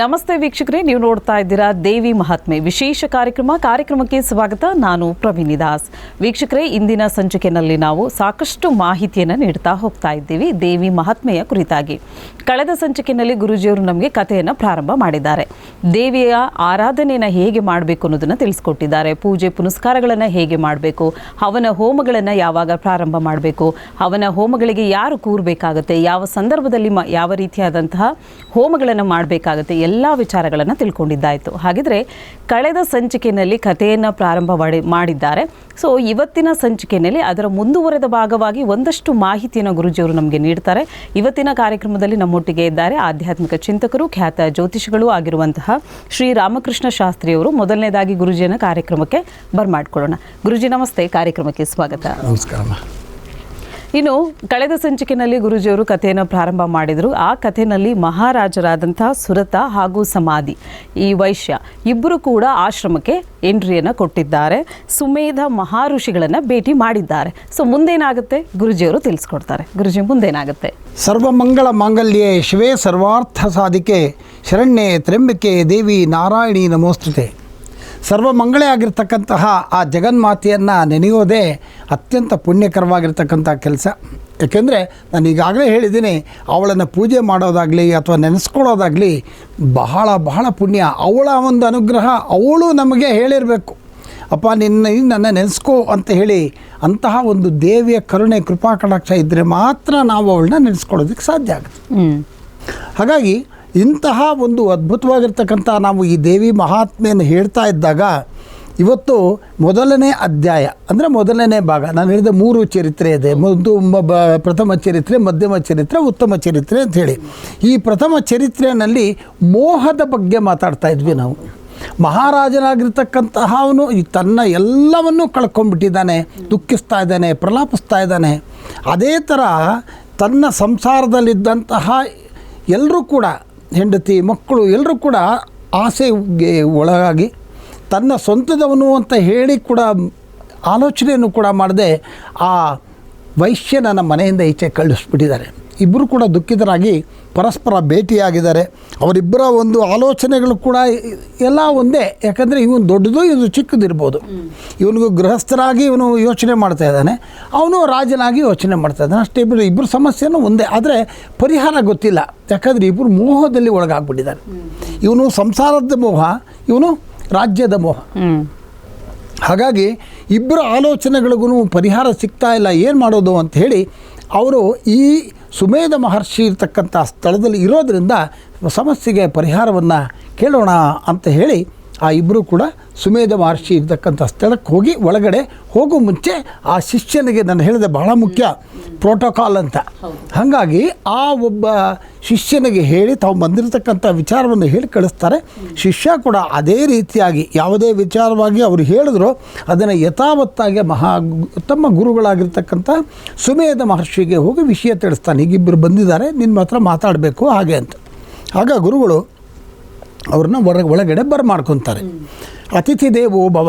ನಮಸ್ತೆ ವೀಕ್ಷಕರೇ, ನೀವು ನೋಡ್ತಾ ಇದ್ದೀರಾ ದೇವಿ ಮಹಾತ್ಮೆ. ವಿಶೇಷ ಕಾರ್ಯಕ್ರಮ, ಕಾರ್ಯಕ್ರಮಕ್ಕೆ ಸ್ವಾಗತ ನಾನು ಪ್ರವೀಣಿ ದಾಸ್. ವೀಕ್ಷಕರೇ, ಇಂದಿನ ಸಂಚಿಕೆಯಲ್ಲಿ ನಾವು ಸಾಕಷ್ಟು ಮಾಹಿತಿಯನ್ನು ನೀಡ್ತಾ ಹೋಗ್ತಾ ಇದ್ದೀವಿ ದೇವಿ ಮಹಾತ್ಮೆಯ ಕುರಿತಾಗಿ. ಕಳೆದ ಸಂಚಿಕೆಯಲ್ಲಿ ಗುರುಜಿಯವರು ನಮಗೆ ಕಥೆಯನ್ನು ಪ್ರಾರಂಭ ಮಾಡಿದ್ದಾರೆ. ದೇವಿಯ ಆರಾಧನೆಯನ್ನು ಹೇಗೆ ಮಾಡಬೇಕು ಅನ್ನೋದನ್ನು ತಿಳಿಸ್ಕೊಟ್ಟಿದ್ದಾರೆ. ಪೂಜೆ ಪುನಸ್ಕಾರಗಳನ್ನು ಹೇಗೆ ಮಾಡಬೇಕು ಅವನ ಹೋಮಗಳನ್ನು ಯಾವಾಗ ಪ್ರಾರಂಭ ಮಾಡಬೇಕು ಅವನ ಹೋಮಗಳಿಗೆ ಯಾರು ಕೂರಬೇಕಾಗುತ್ತೆ, ಯಾವ ಸಂದರ್ಭದಲ್ಲಿ ಯಾವ ರೀತಿಯಾದಂತಹ ಹೋಮಗಳನ್ನು ಮಾಡಬೇಕಾಗುತ್ತೆ ಎಲ್ಲ ವಿಚಾರಗಳನ್ನು ತಿಳ್ಕೊಂಡಿದ್ದಾಯಿತು. ಹಾಗಿದ್ರೆ ಕಳೆದ ಸಂಚಿಕೆಯಲ್ಲಿ ಕಥೆಯನ್ನು ಪ್ರಾರಂಭ ಮಾಡಿ, ಮಾಡಿದ್ದಾರೆ. ಸೊ ಇವತ್ತಿನ ಸಂಚಿಕೆಯಲ್ಲಿ ಅದರ ಮುಂದುವರೆದ ಭಾಗವಾಗಿ ಒಂದಷ್ಟು ಮಾಹಿತಿಯನ್ನು ಗುರುಜಿಯವರು ನಮಗೆ ನೀಡ್ತಾರೆ. ಇವತ್ತಿನ ಕಾರ್ಯಕ್ರಮದಲ್ಲಿ ನಮ್ಮೊಟ್ಟಿಗೆ ಇದ್ದಾರೆ ಆಧ್ಯಾತ್ಮಿಕ ಚಿಂತಕರು, ಖ್ಯಾತ ಜ್ಯೋತಿಷಿಗಳು ಆಗಿರುವಂತಹ ಶ್ರೀ ರಾಮಕೃಷ್ಣ ಶಾಸ್ತ್ರಿಯವರು. ಮೊದಲನೇದಾಗಿ ಗುರುಜಿಯನ್ನು ಕಾರ್ಯಕ್ರಮಕ್ಕೆ ಬರ್ಮಾಡ್ಕೊಳ್ಳೋಣ. ಗುರುಜಿ, ನಮಸ್ತೆ. ಕಾರ್ಯಕ್ರಮಕ್ಕೆ ಸ್ವಾಗತ. ನಮಸ್ಕಾರಮ್ಮ ಇನ್ನು ಕಳೆದ ಸಂಚಿಕೆಯಲ್ಲಿ ಗುರುಜಿಯವರು ಕಥೆಯನ್ನು ಪ್ರಾರಂಭ ಮಾಡಿದರು. ಆ ಕಥೆಯಲ್ಲಿ ಮಹಾರಾಜರಾದಂಥ ಸುರತ ಹಾಗೂ ಸಮಾಧಿ, ಈ ವೈಶ್ಯ ಇಬ್ಬರು ಕೂಡ ಆಶ್ರಮಕ್ಕೆ ಎಂಟ್ರಿಯನ್ನು ಕೊಟ್ಟಿದ್ದಾರೆ. ಸುಮೇಧ ಮಹಾಋಷಿಗಳನ್ನು ಭೇಟಿ ಮಾಡಿದ್ದಾರೆ. ಸೊ ಮುಂದೇನಾಗುತ್ತೆ? ಗುರುಜಿಯವರು ತಿಳಿಸ್ಕೊಡ್ತಾರೆ. ಗುರುಜಿ, ಮುಂದೇನಾಗುತ್ತೆ? ಸರ್ವಮಂಗಳ ಮಾಂಗಲ್ಯೆ ಶಿವೇ ಸರ್ವಾರ್ಥ ಸಾಧಿಕೆ, ಶರಣ್ಯೆ ತ್ರ್ಯಂಬಿಕೆ ದೇವಿ ನಾರಾಯಣಿ ನಮೋಸ್ತುತೆ. ಸರ್ವಮಂಗಳೇ ಆಗಿರ್ತಕ್ಕಂತಹ ಆ ಜಗನ್ಮಾತೆಯನ್ನು ನೆನೆಯೋದೇ ಅತ್ಯಂತ ಪುಣ್ಯಕರವಾಗಿರ್ತಕ್ಕಂಥ ಕೆಲಸ. ಏಕೆಂದರೆ ನಾನು ಈಗಾಗಲೇ ಹೇಳಿದ್ದೀನಿ ಅವಳನ್ನು ಪೂಜೆ ಮಾಡೋದಾಗಲಿ ಅಥವಾ ನೆನೆಸ್ಕೊಳ್ಳೋದಾಗಲಿ ಬಹಳ ಬಹಳ ಪುಣ್ಯ. ಅವಳ ಒಂದು ಅನುಗ್ರಹ ಅವಳು ನಮಗೆ ಹೇಳಿರಬೇಕು. ಅಪ್ಪ ನಿನ್ನ ನನ್ನ ನೆನೆಸ್ಕೋ ಅಂತ ಹೇಳಿ ಅಂತಹ ಒಂದು ದೇವಿಯ ಕರುಣೆ ಕೃಪಾ ಕಟಾಕ್ಷ ಇದ್ದರೆ ಮಾತ್ರ ನಾವು ಅವಳನ್ನ ನೆನೆಸ್ಕೊಳ್ಳೋದಕ್ಕೆ ಸಾಧ್ಯ ಆಗುತ್ತೆ. ಹಾಗಾಗಿ ಇಂತಹ ಒಂದು ಅದ್ಭುತವಾಗಿರ್ತಕ್ಕಂಥ ನಾವು ಈ ದೇವಿ ಮಹಾತ್ಮೆಯನ್ನು ಹೇಳ್ತಾ ಇದ್ದಾಗ ಇವತ್ತು ಮೊದಲನೇ ಅಧ್ಯಾಯ, ಅಂದರೆ ಮೊದಲನೇ ಭಾಗ. ನಾನು ಹೇಳಿದ ಮೂರು ಚರಿತ್ರೆ ಇದೆ. ಒಂದು ಪ್ರಥಮ ಚರಿತ್ರೆ, ಮಧ್ಯಮ ಚರಿತ್ರೆ, ಉತ್ತಮ ಚರಿತ್ರೆ ಅಂತ ಹೇಳಿ. ಈ ಪ್ರಥಮ ಚರಿತ್ರೆಯಲ್ಲಿ ಮೋಹದ ಬಗ್ಗೆ ಮಾತಾಡ್ತಾ ಇದ್ವಿ ನಾವು. ಮಹಾರಾಜನಾಗಿರ್ತಕ್ಕಂತಹ ಅವನು ತನ್ನ ಎಲ್ಲವನ್ನೂ ಕಳ್ಕೊಂಡ್ಬಿಟ್ಟಿದ್ದಾನೆ, ದುಃಖಿಸ್ತಾ ಇದ್ದಾನೆ, ಪ್ರಲಾಪಿಸ್ತಾ ಇದ್ದಾನೆ. ಅದೇ ಥರ ತನ್ನ ಸಂಸಾರದಲ್ಲಿದ್ದಂತಹ ಎಲ್ಲರೂ ಕೂಡ ಹೆಂಡತಿ, ಮಕ್ಕಳು ಎಲ್ಲರೂ ಕೂಡ ಆಸೆಗೆ ಒಳಗಾಗಿ ತನ್ನ ಸ್ವಂತದವನು ಅಂತ ಹೇಳಿ ಕೂಡ ಆಲೋಚನೆಯನ್ನು ಕೂಡ ಮಾಡದೆ ಆ ವೈಶ್ಯನ ಮನೆಯಿಂದ ಈಚೆ ಕಳಿಸ್ಬಿಟ್ಟಿದ್ದಾರೆ. ಇಬ್ಬರು ಕೂಡ ದುಃಖಿತರಾಗಿ ಪರಸ್ಪರ ಭೇಟಿಯಾಗಿದ್ದಾರೆ. ಅವರಿಬ್ಬರ ಒಂದು ಆಲೋಚನೆಗಳು ಕೂಡ ಎಲ್ಲ ಒಂದೇ. ಯಾಕಂದರೆ ಇವನು ದೊಡ್ಡದು ಇವನು ಚಿಕ್ಕದಿರ್ಬೋದು. ಇವನಿಗೂ ಗೃಹಸ್ಥರಾಗಿ ಇವನು ಯೋಚನೆ ಮಾಡ್ತಾ ಇದ್ದಾನೆ. ಅವನು ರಾಜನಾಗಿ ಯೋಚನೆ ಮಾಡ್ತಾ ಇದ್ದಾನೆ. ಅಷ್ಟೇ ಇಬ್ಬರು ಇಬ್ಬರು ಸಮಸ್ಯೆನೂ ಒಂದೇ. ಆದರೆ ಪರಿಹಾರ ಗೊತ್ತಿಲ್ಲ. ಯಾಕಂದರೆ ಇಬ್ಬರು ಮೋಹದಲ್ಲಿ ಒಳಗಾಗ್ಬಿಟ್ಟಿದ್ದಾರೆ. ಇವನು ಸಂಸಾರದ ಮೋಹ ಇವನು ರಾಜ್ಯದ ಮೋಹ. ಹಾಗಾಗಿ ಇಬ್ಬರ ಆಲೋಚನೆಗಳಿಗೂ ಪರಿಹಾರ ಸಿಗ್ತಾ ಇಲ್ಲ. ಏನು ಮಾಡೋದು ಅಂತ ಹೇಳಿ ಅವರು ಈ ಸುಮೇಧ ಮಹರ್ಷಿ ಇರತಕ್ಕಂಥ ಸ್ಥಳದಲ್ಲಿ ಇರೋದರಿಂದ ಸಮಸ್ಯೆಗೆ ಪರಿಹಾರವನ್ನು ಕೇಳೋಣ ಅಂತ ಹೇಳಿ ಆ ಇಬ್ಬರು ಕೂಡ ಸುಮೇಧ ಮಹರ್ಷಿ ಇರ್ತಕ್ಕಂಥ ಸ್ಥಳಕ್ಕೆ ಹೋಗಿ ಒಳಗಡೆ ಹೋಗೋ ಮುಂಚೆ ಆ ಶಿಷ್ಯನಿಗೆ ನಾನು ಹೇಳಿದೆ ಬಹಳ ಮುಖ್ಯ ಪ್ರೋಟೋಕಾಲ್ ಅಂತ. ಹಾಗಾಗಿ ಆ ಒಬ್ಬ ಶಿಷ್ಯನಿಗೆ ಹೇಳಿ ತಾವು ಬಂದಿರತಕ್ಕಂಥ ವಿಚಾರವನ್ನು ಹೇಳಿ ಕಳಿಸ್ತಾರೆ. ಶಿಷ್ಯ ಕೂಡ ಅದೇ ರೀತಿಯಾಗಿ ಯಾವುದೇ ವಿಚಾರವಾಗಿ ಅವರು ಹೇಳಿದ್ರು ಅದನ್ನು ಯಥಾವತ್ತಾಗಿ ಮಹಾ ತಮ್ಮ ಗುರುಗಳಾಗಿರ್ತಕ್ಕಂಥ ಸುಮೇಧ ಮಹರ್ಷಿಗೆ ಹೋಗಿ ವಿಷಯ ತಿಳಿಸ್ತಾನೆ. ಈಗಿಬ್ಬರು ಬಂದಿದ್ದಾರೆ ನಿನ್ನ ಮಾತ್ರ ಮಾತಾಡಬೇಕು ಹಾಗೆ ಅಂತ. ಆಗ ಗುರುಗಳು ಅವ್ರನ್ನ ಹೊರಗೆ ಒಳಗಡೆ ಬರ್ಮಾಡ್ಕೊತಾರೆ. ಅತಿಥಿ ದೇವೋ ಭವ.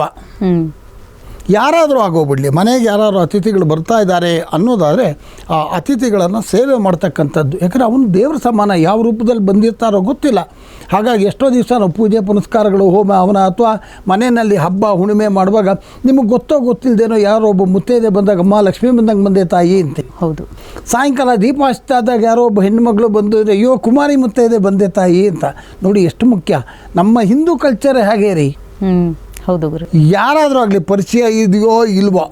ಯಾರಾದರೂ ಆಗೋಗ್ಬಿಡಲಿ ಮನೆಗೆ ಯಾರಾದರೂ ಅತಿಥಿಗಳು ಬರ್ತಾ ಇದ್ದಾರೆ ಅನ್ನೋದಾದರೆ ಆ ಅತಿಥಿಗಳನ್ನು ಸೇವೆ ಮಾಡ್ತಕ್ಕಂಥದ್ದು. ಯಾಕಂದರೆ ಅವನು ದೇವ್ರ ಸಮಾನ ಯಾವ ರೂಪದಲ್ಲಿ ಬಂದಿರ್ತಾರೋ ಗೊತ್ತಿಲ್ಲ. ಹಾಗಾಗಿ ಎಷ್ಟೋ ದಿವಸ ನಾವು ಪೂಜೆ ಪುನಸ್ಕಾರಗಳು ಹೋಮ ಅವನ ಅಥವಾ ಮನೆಯಲ್ಲಿ ಹಬ್ಬ ಹುಣ್ಣಿಮೆ ಮಾಡುವಾಗ ನಿಮಗೆ ಗೊತ್ತೋ ಗೊತ್ತಿಲ್ಲದೇನೋ ಯಾರೋ ಒಬ್ಬ ಮುತ್ತೈದೆ ಬಂದಾಗ ಅಮ್ಮ ಲಕ್ಷ್ಮೀ ಬಂದಂಗೆ ಬಂದೆ ತಾಯಿ ಅಂತ. ಹೌದು. ಸಾಯಂಕಾಲ ದೀಪ ಇದ್ದಾಗ ಯಾರೋ ಒಬ್ಬ ಹೆಣ್ಮಗಳು ಬಂದು ಅಯ್ಯೋ ಕುಮಾರಿ ಮುತ್ತೈದೆ ಬಂದೆ ತಾಯಿ ಅಂತ. ನೋಡಿ ಎಷ್ಟು ಮುಖ್ಯ. ನಮ್ಮ ಹಿಂದೂ ಕಲ್ಚರ್ ಹೇಗೆ ರೀ. ಹೌದು ಗುರು. ಯಾರಾದರೂ ಆಗಲಿ ಪರಿಚಯ ಇದೆಯೋ ಇಲ್ವೋ,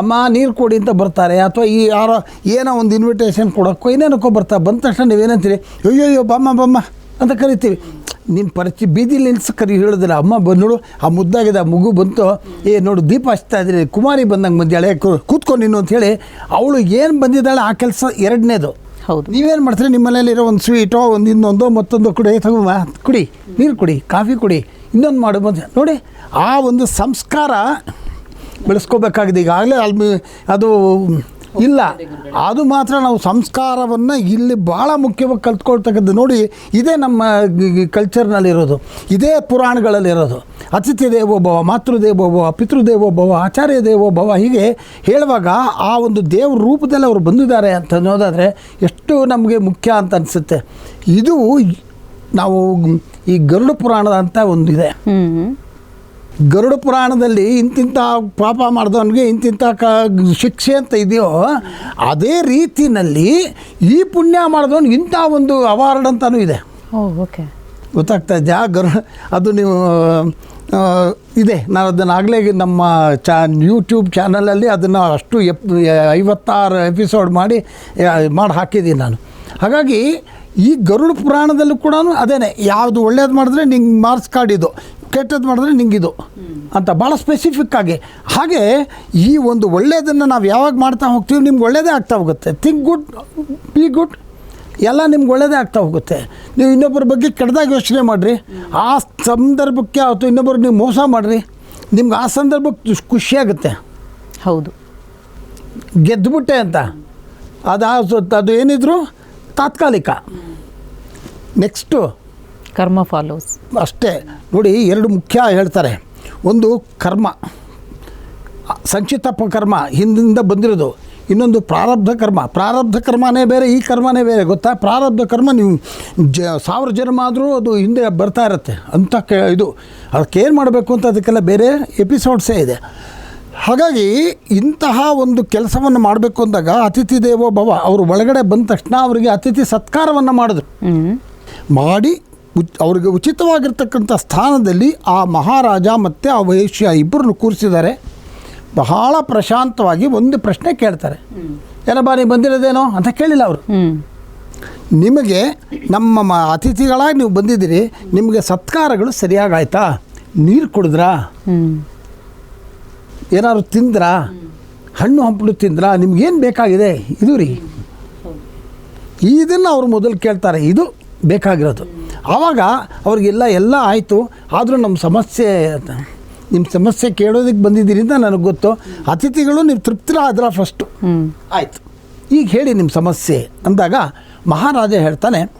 ಅಮ್ಮ ನೀರು ಕೊಡಿ ಅಂತ ಬರ್ತಾರೆ, ಅಥವಾ ಈ ಯಾರೋ ಏನೋ ಒಂದು ಇನ್ವಿಟೇಷನ್ ಕೊಡೋಕ್ಕೋ ಏನೇನಕ್ಕೋ ಬರ್ತಾರೆ ಬಂದ ತಕ್ಷಣ ನೀವೇನಂತೀರಿ? ಅಯ್ಯೋ ಅಯ್ಯೋ ಬಮ್ಮ ಬಮ್ಮ ಅಂತ ಕರಿತೀವಿ. ನಿನ್ನ ಪರಿಚಯ ಬೀದಿಲಿ ನಿಲ್ಸಿ ಕರಿ ಹೇಳಿದ್ರೆ ಅಮ್ಮ ಬಂದು ಆ ಮುದ್ದಾಗಿದೆ ಆ ಮಗು ಬಂತು. ಏ, ನೋಡು, ದೀಪ ಹಚ್ತಾ ಇದ್ರಿ, ಕುಮಾರಿ ಬಂದಂಗೆ ಬಂದಾಳೆ ಕೂತ್ಕೊಂಡು ನೀನು ಅಂಥೇಳಿ ಅವಳು ಏನು ಬಂದಿದ್ದಾಳೆ, ಆ ಕೆಲಸ ಎರಡನೇದು. ಹೌದು. ನೀವೇನು ಮಾಡ್ತೀರಿ? ನಿಮ್ಮ ಮನೇಲಿರೋ ಒಂದು ಸ್ವೀಟೋ ಒಂದು ಇನ್ನೊಂದೋ, ಮತ್ತೊಂದು ಕುಡಿ ತಗೋ ಕುಡಿ, ನೀರು ಕುಡಿ, ಕಾಫಿ ಕುಡಿ, ಇನ್ನೊಂದು ಮಾಡು ಬಂದು ನೋಡಿ, ಆ ಒಂದು ಸಂಸ್ಕಾರ ಬೆಳೆಸ್ಕೋಬೇಕಾಗಿದೆ. ಈಗಾಗಲೇ ಅಲ್ಲಿ ಅದು ಇಲ್ಲ. ಅದು ಮಾತ್ರ ನಾವು ಸಂಸ್ಕಾರವನ್ನು ಇಲ್ಲಿ ಭಾಳ ಮುಖ್ಯವಾಗಿ ಕಲ್ತ್ಕೊಳ್ತಕ್ಕಂಥ ನೋಡಿ, ಇದೇ ನಮ್ಮ ಕಲ್ಚರ್ನಲ್ಲಿರೋದು ಇದೇ ಪುರಾಣಗಳಲ್ಲಿರೋದು. ಅತಿಥಿ ದೇವೋಭವ ಮಾತೃದೇವೋಭವ ಪಿತೃದೇವೋಭವ ಆಚಾರ್ಯ ದೇವೋಭವ ಹೀಗೆ ಹೇಳುವಾಗ ಆ ಒಂದು ದೇವ್ರ ರೂಪದಲ್ಲಿ ಅವರು ಬಂದಿದ್ದಾರೆ ಅಂತ ಅನ್ನೋದಾದರೆ ಎಷ್ಟು ನಮಗೆ ಮುಖ್ಯ ಅಂತ ಅನಿಸುತ್ತೆ. ಇದು ನಾವು ಈ ಗರುಡ ಪುರಾಣದ ಅಂತ ಒಂದಿದೆ ಗರುಡ ಪುರಾಣದಲ್ಲಿ ಇಂತಿಂಥ ಪಾಪ ಮಾಡಿದವನಿಗೆ ಇಂತಿಂಥ ಕ ಶಿಕ್ಷೆ ಅಂತ ಇದೆಯೋ ಅದೇ ರೀತಿಯಲ್ಲಿ ಈ ಪುಣ್ಯ ಮಾಡಿದವನು ಇಂಥ ಒಂದು ಅವಾರ್ಡ್ ಅಂತಲೂ ಇದೆ. ಓಕೆ. ಗೊತ್ತಾಗ್ತಾ ಇದೆಯಾ? ಗರು ಅದು ನೀವು ಇದೆ. ನಾನು ಅದನ್ನು ಆಗಲೇ ನಮ್ಮ ಚಾ ಯೂಟ್ಯೂಬ್ ಚಾನಲಲ್ಲಿ ಅದನ್ನು ಅಷ್ಟು ಎಪ್ ಐವತ್ತಾರು ಎಪಿಸೋಡ್ ಮಾಡಿ ಮಾಡಿ ಹಾಕಿದ್ದೀನಿ ನಾನು. ಹಾಗಾಗಿ ಈ ಗರುಡ ಪುರಾಣದಲ್ಲೂ ಕೂಡ ಅದೇನೆ. ಯಾವುದು ಒಳ್ಳೇದು ಮಾಡಿದ್ರೆ ನಿಂಗೆ ಮಾರ್ಕ್ಸ್ ಕಾರ್ಡ್ ಇದು. ಕೆಟ್ಟದ್ದು ಮಾಡಿದ್ರೆ ನಿಂಗಿದು ಅಂತ ಭಾಳ ಸ್ಪೆಸಿಫಿಕ್ ಆಗಿ. ಹಾಗೆ ಈ ಒಂದು ಒಳ್ಳೆಯದನ್ನು ನಾವು ಯಾವಾಗ ಮಾಡ್ತಾ ಹೋಗ್ತೀವಿ ನಿಮ್ಗೆ ಒಳ್ಳೆಯದೇ ಆಗ್ತಾ ಹೋಗುತ್ತೆ. ಥಿಂಕ್ ಗುಡ್ ಬಿ ಗುಡ್ ಎಲ್ಲ ನಿಮ್ಗೆ ಒಳ್ಳೆಯದೇ ಆಗ್ತಾ ಹೋಗುತ್ತೆ. ನೀವು ಇನ್ನೊಬ್ಬರ ಬಗ್ಗೆ ಕೆಟ್ಟದಾಗಿ ಯೋಚನೆ ಮಾಡಿರಿ. ಆ ಸಂದರ್ಭಕ್ಕೆ ಅಥವಾ ಇನ್ನೊಬ್ಬರು ನೀವು ಮೋಸ ಮಾಡಿರಿ. ನಿಮ್ಗೆ ಆ ಸಂದರ್ಭಕ್ಕೆ ಖುಷಿಯಾಗುತ್ತೆ ಹೌದು. ಗೆದ್ದುಬಿಟ್ಟೆ ಅಂತ. ಅದು ಅದು ಏನಿದ್ರು ತಾತ್ಕಾಲಿಕ. ನೆಕ್ಸ್ಟು ಕರ್ಮ ಫಾಲೋಸ್ ಅಷ್ಟೇ. ನೋಡಿ ಎರಡು ಮುಖ್ಯ ಹೇಳ್ತಾರೆ. ಒಂದು ಕರ್ಮ. ಸಂಚಿತ ಕರ್ಮ ಹಿಂದಿಂದ ಬಂದಿರೋದು. ಇನ್ನೊಂದು ಪ್ರಾರಬ್ಧ ಕರ್ಮ. ಪ್ರಾರಬ್ಧ ಕರ್ಮನೇ ಬೇರೆ ಈ ಕರ್ಮನೇ ಬೇರೆ. ಗೊತ್ತಾ? ಪ್ರಾರಬ್ಧ ಕರ್ಮ ನೀವು ಜ ಸಾವಿರ ಜನ್ಮ ಆದರೂ ಅದು ಹಿಂದೆ ಬರ್ತಾ ಇರುತ್ತೆ. ಅಂತ ಕ ಇದು. ಅದಕ್ಕೇನು ಮಾಡಬೇಕು ಅಂತ ಅದಕ್ಕೆಲ್ಲ ಬೇರೆ ಎಪಿಸೋಡ್ಸೇ ಇದೆ. ಹಾಗಾಗಿ ಇಂತಹ ಒಂದು ಕೆಲಸವನ್ನು ಮಾಡಬೇಕು ಅಂದಾಗ ಅತಿಥಿ ದೇವೋ ಭವ ಅವರು ಒಳಗಡೆ ಬಂದ ತಕ್ಷಣ ಅವರಿಗೆ ಅತಿಥಿ ಸತ್ಕಾರವನ್ನು ಮಾಡಿದ್ರು. ಮಾಡಿ ಅವ್ರಿಗೆ ಉಚಿತವಾಗಿರ್ತಕ್ಕಂಥ ಸ್ಥಾನದಲ್ಲಿ ಆ ಮಹಾರಾಜ ಮತ್ತು ಆ ವೈಶ್ಯ ಇಬ್ಬರನ್ನು ಕೂರಿಸಿದ್ದಾರೆ. ಬಹಳ ಪ್ರಶಾಂತವಾಗಿ ಒಂದು ಪ್ರಶ್ನೆ ಕೇಳ್ತಾರೆ. ಏನಪ್ಪ ನೀವು ಬಂದಿರೋದೇನೋ ಅಂತ ಕೇಳಿಲ್ಲ ಅವರು. ನಿಮಗೆ ನಮ್ಮ ಮ ಅತಿಥಿಗಳಾಗಿ ನೀವು ಬಂದಿದ್ದೀರಿ ನಿಮಗೆ ಸತ್ಕಾರಗಳು ಸರಿಯಾಗಾಯ್ತಾ? ನೀರು ಕುಡಿದ್ರಾ? ಏನಾದ್ರು ತಿಂದ್ರಾ? ಹಣ್ಣು ಹಂಪಲು ತಿಂದ್ರಾ? ನಿಮ್ಗೇನು ಬೇಕಾಗಿದೆ? ಇದು ರೀ. ಇದನ್ನು ಅವರು ಮೊದಲು ಕೇಳ್ತಾರೆ. ಇದು ಬೇಕಾಗಿರೋದು. ಆವಾಗ ಅವ್ರಿಗೆಲ್ಲ ಎಲ್ಲ ಆಯಿತು. ಆದರೂ ನಮ್ಮ ಸಮಸ್ಯೆ ನಿಮ್ಮ ಸಮಸ್ಯೆ ಕೇಳೋದಕ್ಕೆ ಬಂದಿದ್ದೀರಿ ಅಂತ ನನಗೆ ಗೊತ್ತು. ಅತಿಥಿಗಳು ನೀವು ತೃಪ್ತರಾದ್ರ ಫಸ್ಟು ಹ್ಮ್. ಆಯಿತು. ಈಗ ಹೇಳಿ ನಿಮ್ಮ ಸಮಸ್ಯೆ. ಅಂದಾಗ ಮಹಾರಾಜ ಹೇಳ್ತಾನೆ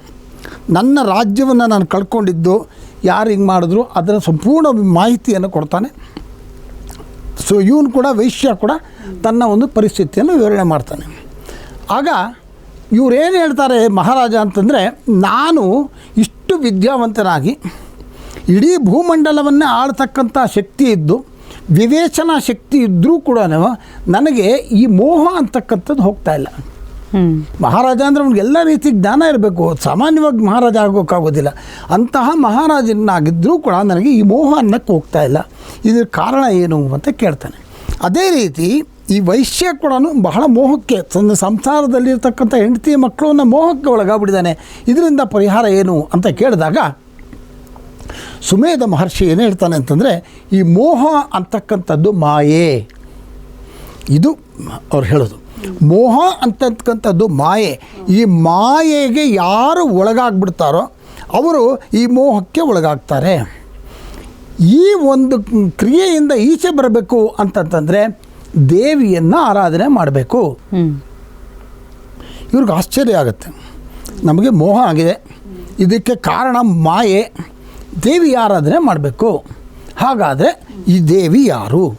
ನನ್ನ ರಾಜ್ಯವನ್ನು ನಾನು ಕಳ್ಕೊಂಡಿದ್ದು ಯಾರು ಹಿಂಗೆ ಮಾಡಿದ್ರು ಅದರ ಸಂಪೂರ್ಣ ಮಾಹಿತಿಯನ್ನು ಕೊಡ್ತಾನೆ. ಸೊ ಇವನು ಕೂಡ ವೈಶ್ಯ ಕೂಡ ತನ್ನ ಒಂದು ಪರಿಸ್ಥಿತಿಯನ್ನು ವಿವರಣೆ ಮಾಡ್ತಾನೆ. ಆಗ ಇವರೇನು ಹೇಳ್ತಾರೆ ಮಹಾರಾಜ ಅಂತಂದರೆ ನಾನು ಇಷ್ಟು ವಿದ್ಯಾವಂತನಾಗಿ ಇಡೀ ಭೂಮಂಡಲವನ್ನೇ ಆಳ್ತಕ್ಕಂಥ ಶಕ್ತಿ ಇದ್ದು ವಿವೇಚನಾ ಶಕ್ತಿ ಇದ್ದರೂ ಕೂಡ ನನಗೆ ಈ ಮೋಹ ಅಂತಕ್ಕಂಥದ್ದು ಹೋಗ್ತಾ ಇಲ್ಲ. ಮಹಾರಾಜ ಅಂದರೆ ಅವ್ನಿಗೆ ಎಲ್ಲ ರೀತಿ ಜ್ಞಾನ ಇರಬೇಕು. ಸಾಮಾನ್ಯವಾಗಿ ಮಹಾರಾಜ ಆಗೋಕ್ಕಾಗೋದಿಲ್ಲ. ಅಂತಹ ಮಹಾರಾಜನಾಗಿದ್ದರೂ ಕೂಡ ನನಗೆ ಈ ಮೋಹ ಅನ್ನಕ್ಕೆ ಹೋಗ್ತಾ ಇಲ್ಲ. ಇದ್ರ ಕಾರಣ ಏನು ಅಂತ ಕೇಳ್ತಾನೆ. ಅದೇ ರೀತಿ ಈ ವೈಶ್ಯ ಕೂಡ ಬಹಳ ಮೋಹಕ್ಕೆ ತನ್ನ ಸಂಸಾರದಲ್ಲಿರ್ತಕ್ಕಂಥ ಹೆಂಡತಿ ಮಕ್ಕಳನ್ನು ಮೋಹಕ್ಕೆ ಒಳಗಾಗ್ಬಿಟ್ಟಿದ್ದಾನೆ. ಇದರಿಂದ ಪರಿಹಾರ ಏನು ಅಂತ ಕೇಳಿದಾಗ ಸುಮೇಧ ಮಹರ್ಷಿ ಏನು ಹೇಳ್ತಾನೆ ಅಂತಂದರೆ, ಈ ಮೋಹ ಅಂತಕ್ಕಂಥದ್ದು ಮಾಯೆ. ಇದು ಅವ್ರು ಹೇಳೋದು. ಮೋಹ ಅಂತಕ್ಕಂಥದ್ದು ಮಾಯೆ. ಈ ಮಾಯೆಗೆ ಯಾರು ಒಳಗಾಗ್ಬಿಡ್ತಾರೋ ಅವರು ಈ ಮೋಹಕ್ಕೆ ಒಳಗಾಗ್ತಾರೆ. ಈ ಒಂದು ಕ್ರಿಯೆಯಿಂದ ಈಚೆ ಬರಬೇಕು ಅಂತಂತಂದರೆ ದೇವಿಯನ್ನು ಆರಾಧನೆ ಮಾಡಬೇಕು. ಇವ್ರಿಗೆ ಆಶ್ಚರ್ಯ ಆಗುತ್ತೆ. ನಮಗೆ ಮೋಹ ಆಗಿದೆ. ಇದಕ್ಕೆ ಕಾರಣ ಮಾಯೆ. ದೇವಿ ಆರಾಧನೆ ಮಾಡಬೇಕು. ಹಾಗಾದರೆ ಈ ದೇವಿ ಯಾರು?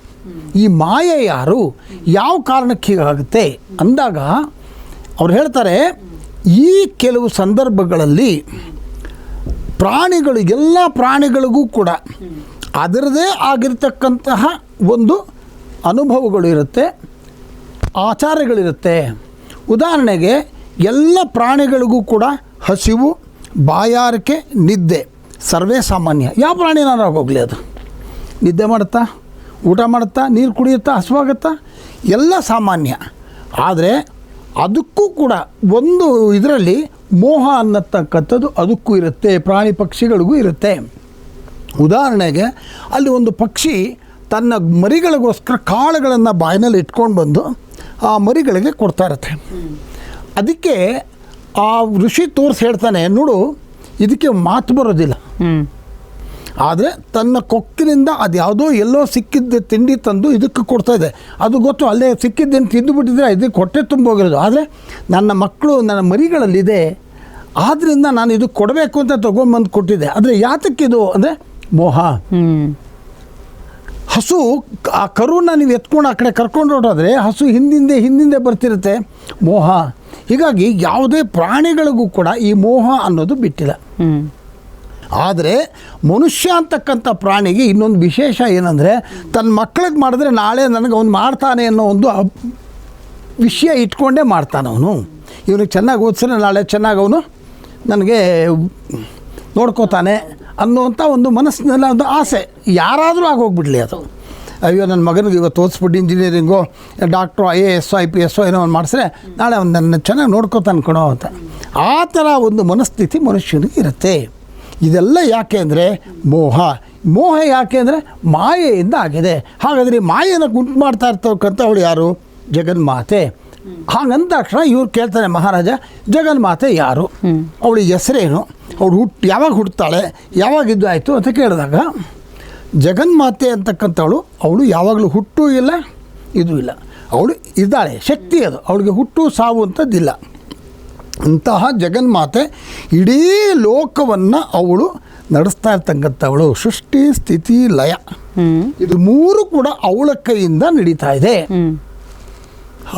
ಈ ಮಾಯೆ ಯಾರು? ಯಾವ ಕಾರಣಕ್ಕೆ ಹೀಗಾಗುತ್ತೆ ಅಂದಾಗ ಅವ್ರು ಹೇಳ್ತಾರೆ ಈ ಕೆಲವು ಸಂದರ್ಭಗಳಲ್ಲಿ ಪ್ರಾಣಿಗಳು ಎಲ್ಲ ಪ್ರಾಣಿಗಳಿಗೂ ಕೂಡ ಅದರದೇ ಆಗಿರ್ತಕ್ಕಂತಹ ಒಂದು ಅನುಭವಗಳು ಇರುತ್ತೆ ಆಚಾರಗಳಿರುತ್ತೆ. ಉದಾಹರಣೆಗೆ, ಎಲ್ಲ ಪ್ರಾಣಿಗಳಿಗೂ ಕೂಡ ಹಸಿವು, ಬಾಯಾರಿಕೆ, ನಿದ್ದೆ. ಸರ್ವೇ ಸಾಮಾನ್ಯ. ಯಾವ ಪ್ರಾಣಿನಾರು ಹೋಗಲಿ ಅದು? ನಿದ್ದೆ ಮಾಡುತ್ತಾ? ಊಟ ಮಾಡುತ್ತಾ? ನೀರು ಕುಡಿಯುತ್ತಾ? ಹಸುವಾಗುತ್ತಾ? ಎಲ್ಲ ಸಾಮಾನ್ಯ. ಆದರೆ, ಅದಕ್ಕೂ ಕೂಡ ಒಂದು ಇದರಲ್ಲಿ ಮೋಹ ಅನ್ನತಕ್ಕಂಥದ್ದು ಅದಕ್ಕೂ ಇರುತ್ತೆ, ಪ್ರಾಣಿ ಪಕ್ಷಿಗಳಿಗೂ ಇರುತ್ತೆ. ಉದಾಹರಣೆಗೆ, ಅಲ್ಲಿ ಒಂದು ಪಕ್ಷಿ ತನ್ನ ಮರಿಗಳಿಗೋಸ್ಕರ ಕಾಳುಗಳನ್ನು ಬಾಯಿನಲ್ಲಿ ಇಟ್ಕೊಂಡು ಬಂದು ಆ ಮರಿಗಳಿಗೆ ಕೊಡ್ತಾ ಇರುತ್ತೆ. ಅದಕ್ಕೆ ಆ ಋಷಿ ತೋರಿಸಿ ಹೇಳ್ತಾನೆ, ನೋಡು, ಇದಕ್ಕೆ ಮಾತು ಬರೋದಿಲ್ಲ. ಆದರೆ ತನ್ನ ಕೊಕ್ಕಿನಿಂದ ಅದು ಯಾವುದೋ ಎಲ್ಲೋ ಸಿಕ್ಕಿದ್ದ ತಿಂಡಿ ತಂದು ಇದಕ್ಕೆ ಕೊಡ್ತಾ ಇದೆ. ಅದು ಗೊತ್ತು, ಅಲ್ಲೇ ಸಿಕ್ಕಿದ್ದೇನು ತಿಂದು ಬಿಟ್ಟಿದ್ರೆ ಇದಕ್ಕೆ ಹೊಟ್ಟೆ ತುಂಬೋಗಿರೋದು ಆದರೆ ನನ್ನ ಮಕ್ಕಳು ನನ್ನ ಮರಿಗಳಲ್ಲಿದೆ. ಆದ್ದರಿಂದ ನಾನು ಇದು ಕೊಡಬೇಕು ಅಂತ ತೊಗೊಂಬಂದು ಕೊಟ್ಟಿದ್ದೆ. ಆದರೆ ಯಾತಕ್ಕಿದು ಅಂದರೆ, ಮೋಹ. ಹಸು ಆ ಕರುನ ನೀವು ಎತ್ಕೊಂಡು ಆ ಕಡೆ ಕರ್ಕೊಂಡು ಹೊರಟಾದರೆ ಹಸು ಹಿಂದಿಂದೆ ಹಿಂದಿಂದೆ ಬರ್ತಿರುತ್ತೆ. ಮೋಹ. ಹೀಗಾಗಿ ಯಾವುದೇ ಪ್ರಾಣಿಗಳಿಗೂ ಕೂಡ ಈ ಮೋಹ ಅನ್ನೋದು ಬಿಟ್ಟಿಲ್ಲ. ಆದರೆ ಮನುಷ್ಯ ಅಂತಕ್ಕಂಥ ಪ್ರಾಣಿಗೆ ಇನ್ನೊಂದು ವಿಶೇಷ ಏನಂದರೆ ತನ್ನ ಮಕ್ಕಳಿಗೆ ಮಾಡಿದ್ರೆ ನಾಳೆ ನನಗೆ ಅವ್ನು ಮಾಡ್ತಾನೆ ಅನ್ನೋ ಒಂದು ವಿಷಯ ಇಟ್ಕೊಂಡೇ ಮಾಡ್ತಾನೆ ಅವನು. ಇವನಿಗೆ ಚೆನ್ನಾಗಿ ಓದಿಸಿದ್ರೆ ನಾಳೆ ಚೆನ್ನಾಗಿ ಅವನು ನನಗೆ ನೋಡ್ಕೋತಾನೆ. ಅನ್ನುವಂಥ ಒಂದು ಮನಸ್ಸಿನಲ್ಲಿ ಒಂದು ಆಸೆ. ಯಾರಾದರೂ ಆಗೋಗ್ಬಿಡಲಿ ಅದು. ಅಯ್ಯೋ ನನ್ನ ಮಗನಿಗೆ ಇವತ್ತು ಓದಿಸ್ಬಿಟ್ಟು engineering doctor I A S I P S ಏನೋ ಒಂದು ಮಾಡಿಸ್ರೆ ನಾಳೆ ಅವ್ನು ನನ್ನ ಚೆನ್ನಾಗಿ ನೋಡ್ಕೋತಾನೆ ಕಣೋ ಅಂತ. ಆ ಥರ ಒಂದು ಮನಸ್ಥಿತಿ ಮನುಷ್ಯನಿಗೆ ಇರುತ್ತೆ. ಇದೆಲ್ಲ ಯಾಕೆ ಅಂದರೆ ಮೋಹ. ಮೋಹ ಯಾಕೆ ಅಂದರೆ ಮಾಯೆಯಿಂದ ಆಗಿದೆ. ಹಾಗಾದರೆ ಮಾಯೆನ ಉಂಟು ಮಾಡ್ತಾ ಇರ್ತಕ್ಕಂಥ ಅವಳು ಯಾರು? ಜಗನ್ಮಾತೆ. ಹಾಗಂದ ತಕ್ಷಣ ಇವ್ರು ಕೇಳ್ತಾರೆ ಮಹಾರಾಜ ಜಗನ್ಮಾತೆ ಯಾರು? ಅವಳಿಗೆ ಹೆಸರೇನು? ಅವಳು ಹುಟ್ಟು ಯಾವಾಗ ಹುಡ್ತಾಳೆ ಯಾವಾಗ ಇದು ಆಯಿತು ಅಂತ ಕೇಳಿದಾಗ ಜಗನ್ಮಾತೆ ಅಂತಕ್ಕಂಥವಳು ಅವಳು ಯಾವಾಗಲೂ ಹುಟ್ಟು ಇಲ್ಲ ಇದು ಇಲ್ಲ. ಅವಳು ಇದ್ದಾಳೆ ಶಕ್ತಿ ಅದು. ಅವಳಿಗೆ ಹುಟ್ಟು ಸಾವು ಅಂಥದ್ದಿಲ್ಲ. ಅಂತಹ ಜಗನ್ಮಾತೆ ಇಡೀ ಲೋಕವನ್ನು ಅವಳು ನಡೆಸ್ತಾ ಇರ್ತಕ್ಕಂಥವಳು. ಸೃಷ್ಟಿ ಸ್ಥಿತಿ ಲಯ. ಇದು ಮೂರು ಕೂಡ ಅವಳ ಕೈಯಿಂದ ನಡೀತಾ ಇದೆ.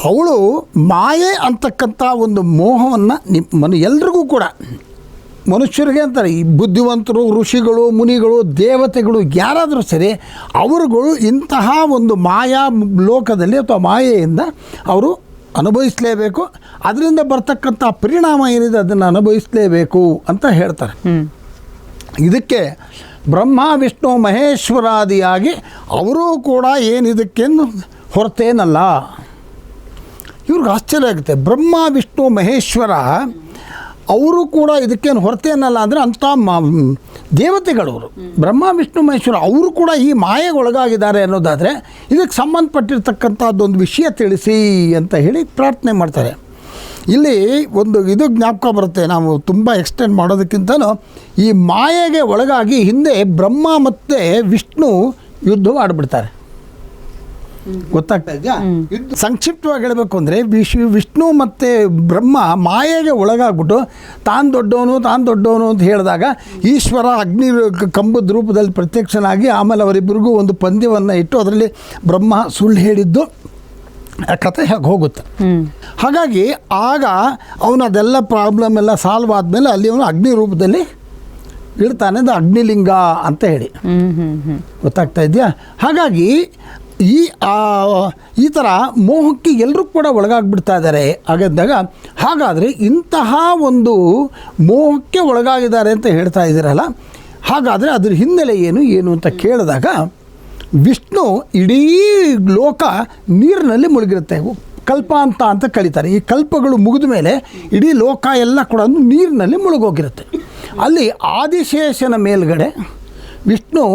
ಅವಳು ಮಾಯೆ ಅಂತಕ್ಕಂಥ ಒಂದು ಮೋಹವನ್ನು ನಿಮ್ಮ ಎಲ್ರಿಗೂ ಕೂಡ ಮನುಷ್ಯರಿಗೆ ಅಂತಾರೆ ಈ ಬುದ್ಧಿವಂತರು ಋಷಿಗಳು ಮುನಿಗಳು ದೇವತೆಗಳು ಯಾರಾದರೂ ಸರಿ ಅವರುಗಳು ಇಂತಹ ಒಂದು ಮಾಯಾ ಲೋಕದಲ್ಲಿ ಅಥವಾ ಮಾಯೆಯಿಂದ ಅವರು ಅನುಭವಿಸಲೇಬೇಕು. ಅದರಿಂದ ಬರ್ತಕ್ಕಂಥ ಪರಿಣಾಮ ಏನಿದೆ ಅದನ್ನು ಅನುಭವಿಸಲೇಬೇಕು ಅಂತ ಹೇಳ್ತಾರೆ. ಇದಕ್ಕೆ ಬ್ರಹ್ಮ ವಿಷ್ಣು ಮಹೇಶ್ವರಾದಿಯಾಗಿ ಅವರೂ ಕೂಡ ಏನಿದಕ್ಕೆಂದು ಹೊರತೇನಲ್ಲ. ಇವ್ರಿಗೆ ಆಶ್ಚರ್ಯ ಆಗುತ್ತೆ. ಬ್ರಹ್ಮ ವಿಷ್ಣು ಮಹೇಶ್ವರ ಅವರು ಕೂಡ ಇದಕ್ಕೇನು ಹೊರತೇನಲ್ಲ ಅಂದರೆ ಅಂಥ ಮ ದೇವತೆಗಳವರು. ಬ್ರಹ್ಮ, ವಿಷ್ಣು, ಮಹೇಶ್ವರ, ಅವರು ಕೂಡ ಈ ಮಾಯೆಗೆ ಒಳಗಾಗಿದ್ದಾರೆ ಅನ್ನೋದಾದರೆ, ಇದಕ್ಕೆ ಸಂಬಂಧಪಟ್ಟಿರ್ತಕ್ಕಂಥದ್ದೊಂದು ವಿಷಯ ತಿಳಿಸಿ ಅಂತ ಹೇಳಿ ಪ್ರಾರ್ಥನೆ ಮಾಡ್ತಾರೆ. ಇಲ್ಲಿ ಒಂದು ಇದು ಜ್ಞಾಪಕ ಬರುತ್ತೆ, ನಾವು ತುಂಬ ಎಕ್ಸ್ಟೆಂಡ್ ಮಾಡೋದಕ್ಕಿಂತಲೂ ಈ ಮಾಯೆಗೆ ಒಳಗಾಗಿ ಹಿಂದೆ ಬ್ರಹ್ಮ ಮತ್ತು ವಿಷ್ಣು ಯುದ್ಧವಾಡ್ಬಿಡ್ತಾರೆ. ಗೊತ್ತಾಗ್ತಾ ಇದೆಯಾ ಸಂಕ್ಷಿಪ್ತವಾಗಿ ಹೇಳಬೇಕು ಅಂದರೆ ವಿಶ್ವ ವಿಷ್ಣು ಮತ್ತು ಬ್ರಹ್ಮ ಮಾಯೆಗೆ ಒಳಗಾಗ್ಬಿಟ್ಟು ತಾನು ದೊಡ್ಡವನು ತಾನು ದೊಡ್ಡವನು ಅಂತ ಹೇಳಿದಾಗ ಈಶ್ವರ ಅಗ್ನಿ ಕಂಬದ ರೂಪದಲ್ಲಿ ಪ್ರತ್ಯಕ್ಷನಾಗಿ ಆಮೇಲೆ ಅವರಿಬ್ಬರಿಗೂ ಒಂದು ಪಂದ್ಯವನ್ನು ಇಟ್ಟು ಅದರಲ್ಲಿ ಬ್ರಹ್ಮ ಸುಳ್ಳು ಹೇಳಿದ್ದು ಆ ಕಥೆ ಹಾಗೆ ಹೋಗುತ್ತೆ. ಹಾಗಾಗಿ ಆಗ ಅವನು ಅದೆಲ್ಲ ಪ್ರಾಬ್ಲಮ್ ಎಲ್ಲ ಸಾಲ್ವ್ ಆದಮೇಲೆ ಅಲ್ಲಿ ಅವನು ಅಗ್ನಿ ರೂಪದಲ್ಲಿ ಇಳ್ತಾನೆ ಅದು ಅಗ್ನಿಲಿಂಗ ಅಂತ ಹೇಳಿ. ಗೊತ್ತಾಗ್ತಾ ಇದೆಯಾ? ಹಾಗಾಗಿ ಈ ಈ ಥರ ಮೋಹಕ್ಕೆ ಎಲ್ಲರೂ ಕೂಡ ಒಳಗಾಗ್ಬಿಡ್ತಾ ಇದ್ದಾರೆ. ಹಾಗಿದ್ದಾಗ ಹಾಗಾದರೆ ಇಂತಹ ಒಂದು ಮೋಹಕ್ಕೆ ಒಳಗಾಗಿದ್ದಾರೆ ಅಂತ ಹೇಳ್ತಾ ಇದ್ದೀರಲ್ಲ, ಹಾಗಾದರೆ ಅದ್ರ ಹಿನ್ನೆಲೆ ಏನು ಏನು ಅಂತ ಕೇಳಿದಾಗ ವಿಷ್ಣು ಇಡೀ ಲೋಕ ನೀರಿನಲ್ಲಿ ಮುಳುಗಿರುತ್ತೆ. ಕಲ್ಪ ಅಂತ ಅಂತ ಕರೀತಾರೆ. ಈ ಕಲ್ಪಗಳು ಮುಗಿದ ಮೇಲೆ ಇಡೀ ಲೋಕ ಎಲ್ಲ ಕೂಡ ನೀರಿನಲ್ಲಿ ಮುಳುಗೋಗಿರುತ್ತೆ. ಅಲ್ಲಿ ಆದಿಶೇಷನ ಮೇಲ್ಗಡೆ ವಿಷ್ಣು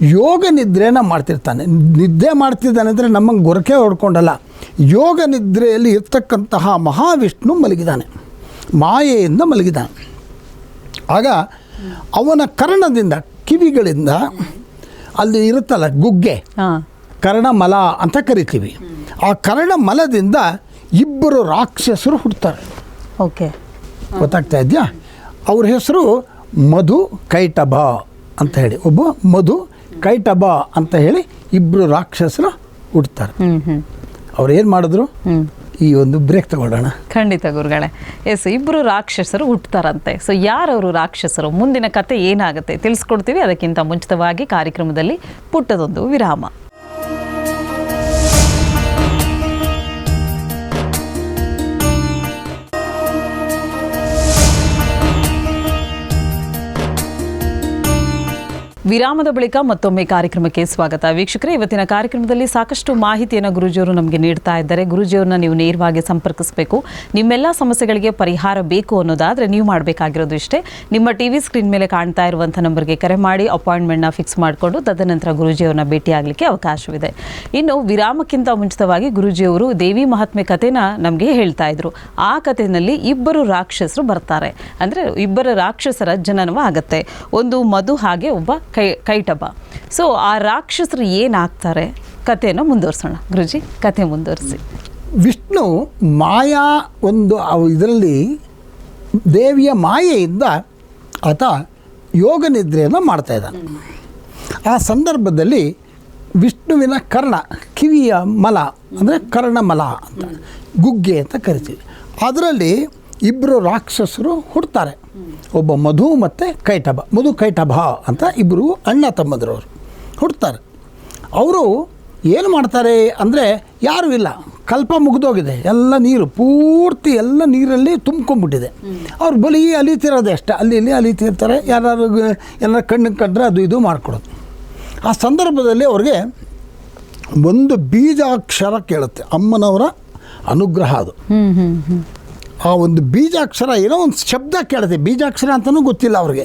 ಯೋಗ ನಿದ್ರೆನ ಮಾಡ್ತಿರ್ತಾನೆ. ನಿದ್ದೆ ಮಾಡ್ತಿದ್ದಾನೆ ಅಂದರೆ ನಮ್ಮ ಗೊರಕೆ ಹೊಡ್ಕೊಂಡಲ್ಲ. ಯೋಗ ನಿದ್ರೆಯಲ್ಲಿ ಇರ್ತಕ್ಕಂತಹ ಮಹಾವಿಷ್ಣು ಮಲಗಿದ್ದಾನೆ ಮಾಯೆಯಿಂದ ಮಲಗಿದ್ದಾನೆ ಆಗ ಅವನ ಕರ್ಣದಿಂದ ಕಿವಿಗಳಿಂದ ಅಲ್ಲಿ ಇರುತ್ತಲ್ಲ ಗುಗ್ಗೆ? ಕರ್ಣಮಲ ಅಂತ ಕರಿತೀವಿ. ಆ ಕರ್ಣಮಲದಿಂದ ಇಬ್ಬರು ರಾಕ್ಷಸರು ಹುಡ್ತಾರೆ ಓಕೆ. ಗೊತ್ತಾಗ್ತಾ ಇದೆಯಾ? ಅವ್ರ ಹೆಸರು ಮಧು ಕೈಟಭ ಅಂತ ಹೇಳಿ. ಒಬ್ಬ ಮಧು ಕೈಟಭ ಅಂತ ಹೇಳಿ ಇಬ್ಬರು ರಾಕ್ಷಸರು ಹುಡ್ತಾರೆ ಅವ್ರು ಏನು ಮಾಡಿದ್ರು? ಈ ಒಂದು ಬ್ರೇಕ್ ತಗೊಳ್ಳೋಣ. ಖಂಡಿತ ಗುರುಗಳೇ. ಎಸ್ ಇಬ್ಬರು ರಾಕ್ಷಸರು ಹುಟ್ಟುತ್ತಾರಂತೆ ಸೊ ಯಾರವರು ರಾಕ್ಷಸರು? ಮುಂದಿನ ಕತೆ ಏನಾಗುತ್ತೆ? ತಿಳಿಸ್ಕೊಡ್ತೀವಿ. ಅದಕ್ಕಿಂತ ಮುಂಚಿತವಾಗಿ ಕಾರ್ಯಕ್ರಮದಲ್ಲಿ ಪುಟ್ಟದೊಂದು ವಿರಾಮ. ವಿರಾಮದ ಬಳಿಕ ಮತ್ತೊಮ್ಮೆ ಕಾರ್ಯಕ್ರಮಕ್ಕೆ ಸ್ವಾಗತ. ವೀಕ್ಷಕರೇ, ಇವತ್ತಿನ ಕಾರ್ಯಕ್ರಮದಲ್ಲಿ ಸಾಕಷ್ಟು ಮಾಹಿತಿಯನ್ನು ಗುರುಜಿಯವರು ನಮಗೆ ನೀಡ್ತಾ ಇದ್ದಾರೆ. ಗುರುಜಿಯವ್ರನ್ನ ನೀವು ನೇರವಾಗಿ ಸಂಪರ್ಕಿಸಬೇಕು. ನಿಮ್ಮೆಲ್ಲ ಸಮಸ್ಯೆಗಳಿಗೆ ಪರಿಹಾರ ಬೇಕು ಅನ್ನೋದಾದರೆ ನೀವು ಮಾಡಬೇಕಾಗಿರೋದು ಇಷ್ಟೇ. ನಿಮ್ಮ ಟಿ ವಿ ಸ್ಕ್ರೀನ್ ಮೇಲೆ ಕಾಣ್ತಾ ಇರುವಂಥ ನಂಬರ್ಗೆ ಕರೆ ಮಾಡಿ ಅಪಾಯಿಂಟ್ಮೆಂಟ್ನ ಫಿಕ್ಸ್ ಮಾಡಿಕೊಂಡು ತದನಂತರ ಗುರುಜಿಯವ್ರನ್ನ ಭೇಟಿಯಾಗಲಿಕ್ಕೆ ಅವಕಾಶವಿದೆ. ಇನ್ನು ವಿರಾಮಕ್ಕಿಂತ ಮುಂಚಿತವಾಗಿ ಗುರುಜಿಯವರು ದೇವಿ ಮಹಾತ್ಮೆ ಕಥೆನ ನಮಗೆ ಹೇಳ್ತಾ ಇದ್ರು. ಆ ಕಥೆಯಲ್ಲಿ ಇಬ್ಬರು ರಾಕ್ಷಸರು ಬರ್ತಾರೆ. ಅಂದರೆ ಇಬ್ಬರ ರಾಕ್ಷಸರ ಜನನವ ಆಗುತ್ತೆ ಒಂದು ಮಧು ಹಾಗೆ ಒಬ್ಬ ಕೈ ಕೈಟಬ ಸೊ ಆ ರಾಕ್ಷಸರು ಏನಾಗ್ತಾರೆ? ಕಥೆಯನ್ನು ಮುಂದುವರ್ಸೋಣ. ಗುರುಜಿ, ಕಥೆ ಮುಂದುವರಿಸಿ. ವಿಷ್ಣು ಮಾಯಾ ಒಂದು ಇದರಲ್ಲಿ ದೇವಿಯ ಮಾಯೆಯಿಂದ ಆತ ಯೋಗ ನಿದ್ರೆಯನ್ನು ಮಾಡ್ತಾ ಇದ್ದಾನೆ ಆ ಸಂದರ್ಭದಲ್ಲಿ ವಿಷ್ಣುವಿನ ಕರ್ಣ, ಕಿವಿಯ ಮಲ, ಅಂದರೆ ಕರ್ಣಮಲ ಅಂತ, ಗುಗ್ಗೆ ಅಂತ ಕರಿತೀವಿ. ಅದರಲ್ಲಿ ಇಬ್ಬರು ರಾಕ್ಷಸರು ಹುಡ್ತಾರೆ. ಒಬ್ಬ ಮಧು ಮತ್ತು ಕೈಟಭ ಮಧು ಕೈಟಭ ಅಂತ ಇಬ್ಬರು ಅಣ್ಣ ತಮ್ಮದ್ರವರು ಹುಡ್ತಾರೆ. ಅವರು ಏನು ಮಾಡ್ತಾರೆ ಅಂದರೆ ಯಾರೂ ಇಲ್ಲ, ಕಲ್ಪ ಮುಗಿದೋಗಿದೆ. ಎಲ್ಲ ನೀರು, ಪೂರ್ತಿ ಎಲ್ಲ ನೀರಲ್ಲಿ ತುಂಬ್ಕೊಂಡ್ಬಿಟ್ಟಿದೆ. ಅವ್ರು ಬಲಿ ಅಲಿತಿರೋದೆ ಅಷ್ಟೇ. ಅಲ್ಲಿ ಇಲ್ಲಿ ಅಲಿತಿರ್ತಾರೆ ಯಾರು ಎಲ್ಲ ಕಣ್ಣು ಕಂಡ್ರೆ ಅದು ಇದು ಮಾಡಿಕೊಡೋದು. ಆ ಸಂದರ್ಭದಲ್ಲಿ ಅವ್ರಿಗೆ ಒಂದು ಬೀಜಾಕ್ಷರ ಕೇಳುತ್ತೆ. ಅಮ್ಮನವರ ಅನುಗ್ರಹ ಅದು. ಆ ಒಂದು ಬೀಜಾಕ್ಷರ ಏನೋ ಒಂದು ಶಬ್ದ ಕೇಳುತ್ತೆ. ಬೀಜಾಕ್ಷರ ಅಂತಲೂ ಗೊತ್ತಿಲ್ಲ ಅವ್ರಿಗೆ.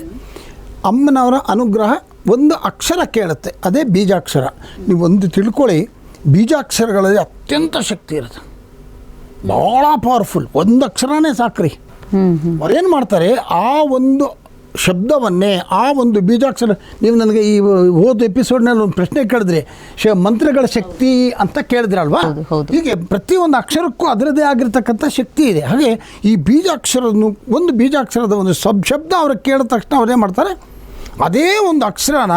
ಅಮ್ಮನವರ ಅನುಗ್ರಹ ಒಂದು ಅಕ್ಷರ ಕೇಳುತ್ತೆ. ಅದೇ ಬೀಜಾಕ್ಷರ. ನೀವು ಒಂದು ತಿಳ್ಕೊಳ್ಳಿ ಬೀಜಾಕ್ಷರಗಳಲ್ಲಿ ಅತ್ಯಂತ ಶಕ್ತಿ ಇರುತ್ತೆ. ಭಾಳ ಪವರ್ಫುಲ್ ಒಂದು ಅಕ್ಷರನೇ ಸಾಕ್ರಿ. ಅವ್ರೇನು ಮಾಡ್ತಾರೆ ಆ ಒಂದು ಶಬ್ದವನ್ನೇ ಆ ಒಂದು ಬೀಜಾಕ್ಷರ ನೀವು ನನಗೆ ಈ ಹೋದ ಎಪಿಸೋಡ್ನಲ್ಲಿ ಒಂದು ಪ್ರಶ್ನೆ ಕೇಳಿದ್ರಿ. ಶ ಮಂತ್ರಗಳ ಶಕ್ತಿ ಅಂತ ಕೇಳಿದ್ರಲ್ವಾ? ಹೀಗೆ ಹೀಗೆ ಪ್ರತಿಯೊಂದು ಅಕ್ಷರಕ್ಕೂ ಅದರದೇ ಆಗಿರ್ತಕ್ಕಂಥ ಶಕ್ತಿ ಇದೆ. ಹಾಗೆ ಈ ಬೀಜಾಕ್ಷರವನ್ನು ಒಂದು ಬೀಜಾಕ್ಷರದ ಒಂದು ಸಬ್ ಶಬ್ದ ಅವ್ರಿಗೆ ಕೇಳಿದ ತಕ್ಷಣ ಅವ್ರೇನು ಮಾಡ್ತಾರೆ? ಅದೇ ಒಂದು ಅಕ್ಷರನ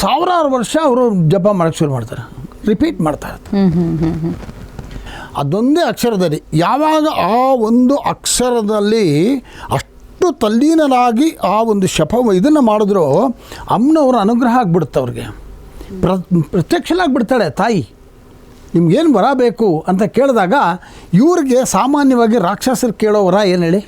ಸಾವಿರಾರು ವರ್ಷ ಅವರು ಜಪ ಮಾಡೋಕ್ಕೆ ಶುರು ಮಾಡ್ತಾರೆ. ರಿಪೀಟ್ ಮಾಡ್ತಾರೆ ಅದೊಂದೇ ಅಕ್ಷರದಲ್ಲಿ. ಯಾವಾಗ ಆ ಒಂದು ಅಕ್ಷರದಲ್ಲಿ ಅಷ್ಟು ತಲ್ಲೀನರಾಗಿ ಆ ಒಂದು ಶಪ ಇದನ್ನು ಮಾಡಿದ್ರು ಅಮ್ಮನವರ ಅನುಗ್ರಹ ಆಗಿಬಿಡುತ್ತೆ ಅವ್ರಿಗೆ. ಪ್ರ ಪ್ರತ್ಯಕ್ಷಲಾಗ್ಬಿಡ್ತಾಳೆ ತಾಯಿ. ನಿಮ್ಗೇನು ವರ ಬೇಕು ಅಂತ ಕೇಳಿದಾಗ ಇವ್ರಿಗೆ ಸಾಮಾನ್ಯವಾಗಿ ರಾಕ್ಷಸರು ಕೇಳೋ ವರ ಏನು ಹೇಳಿ?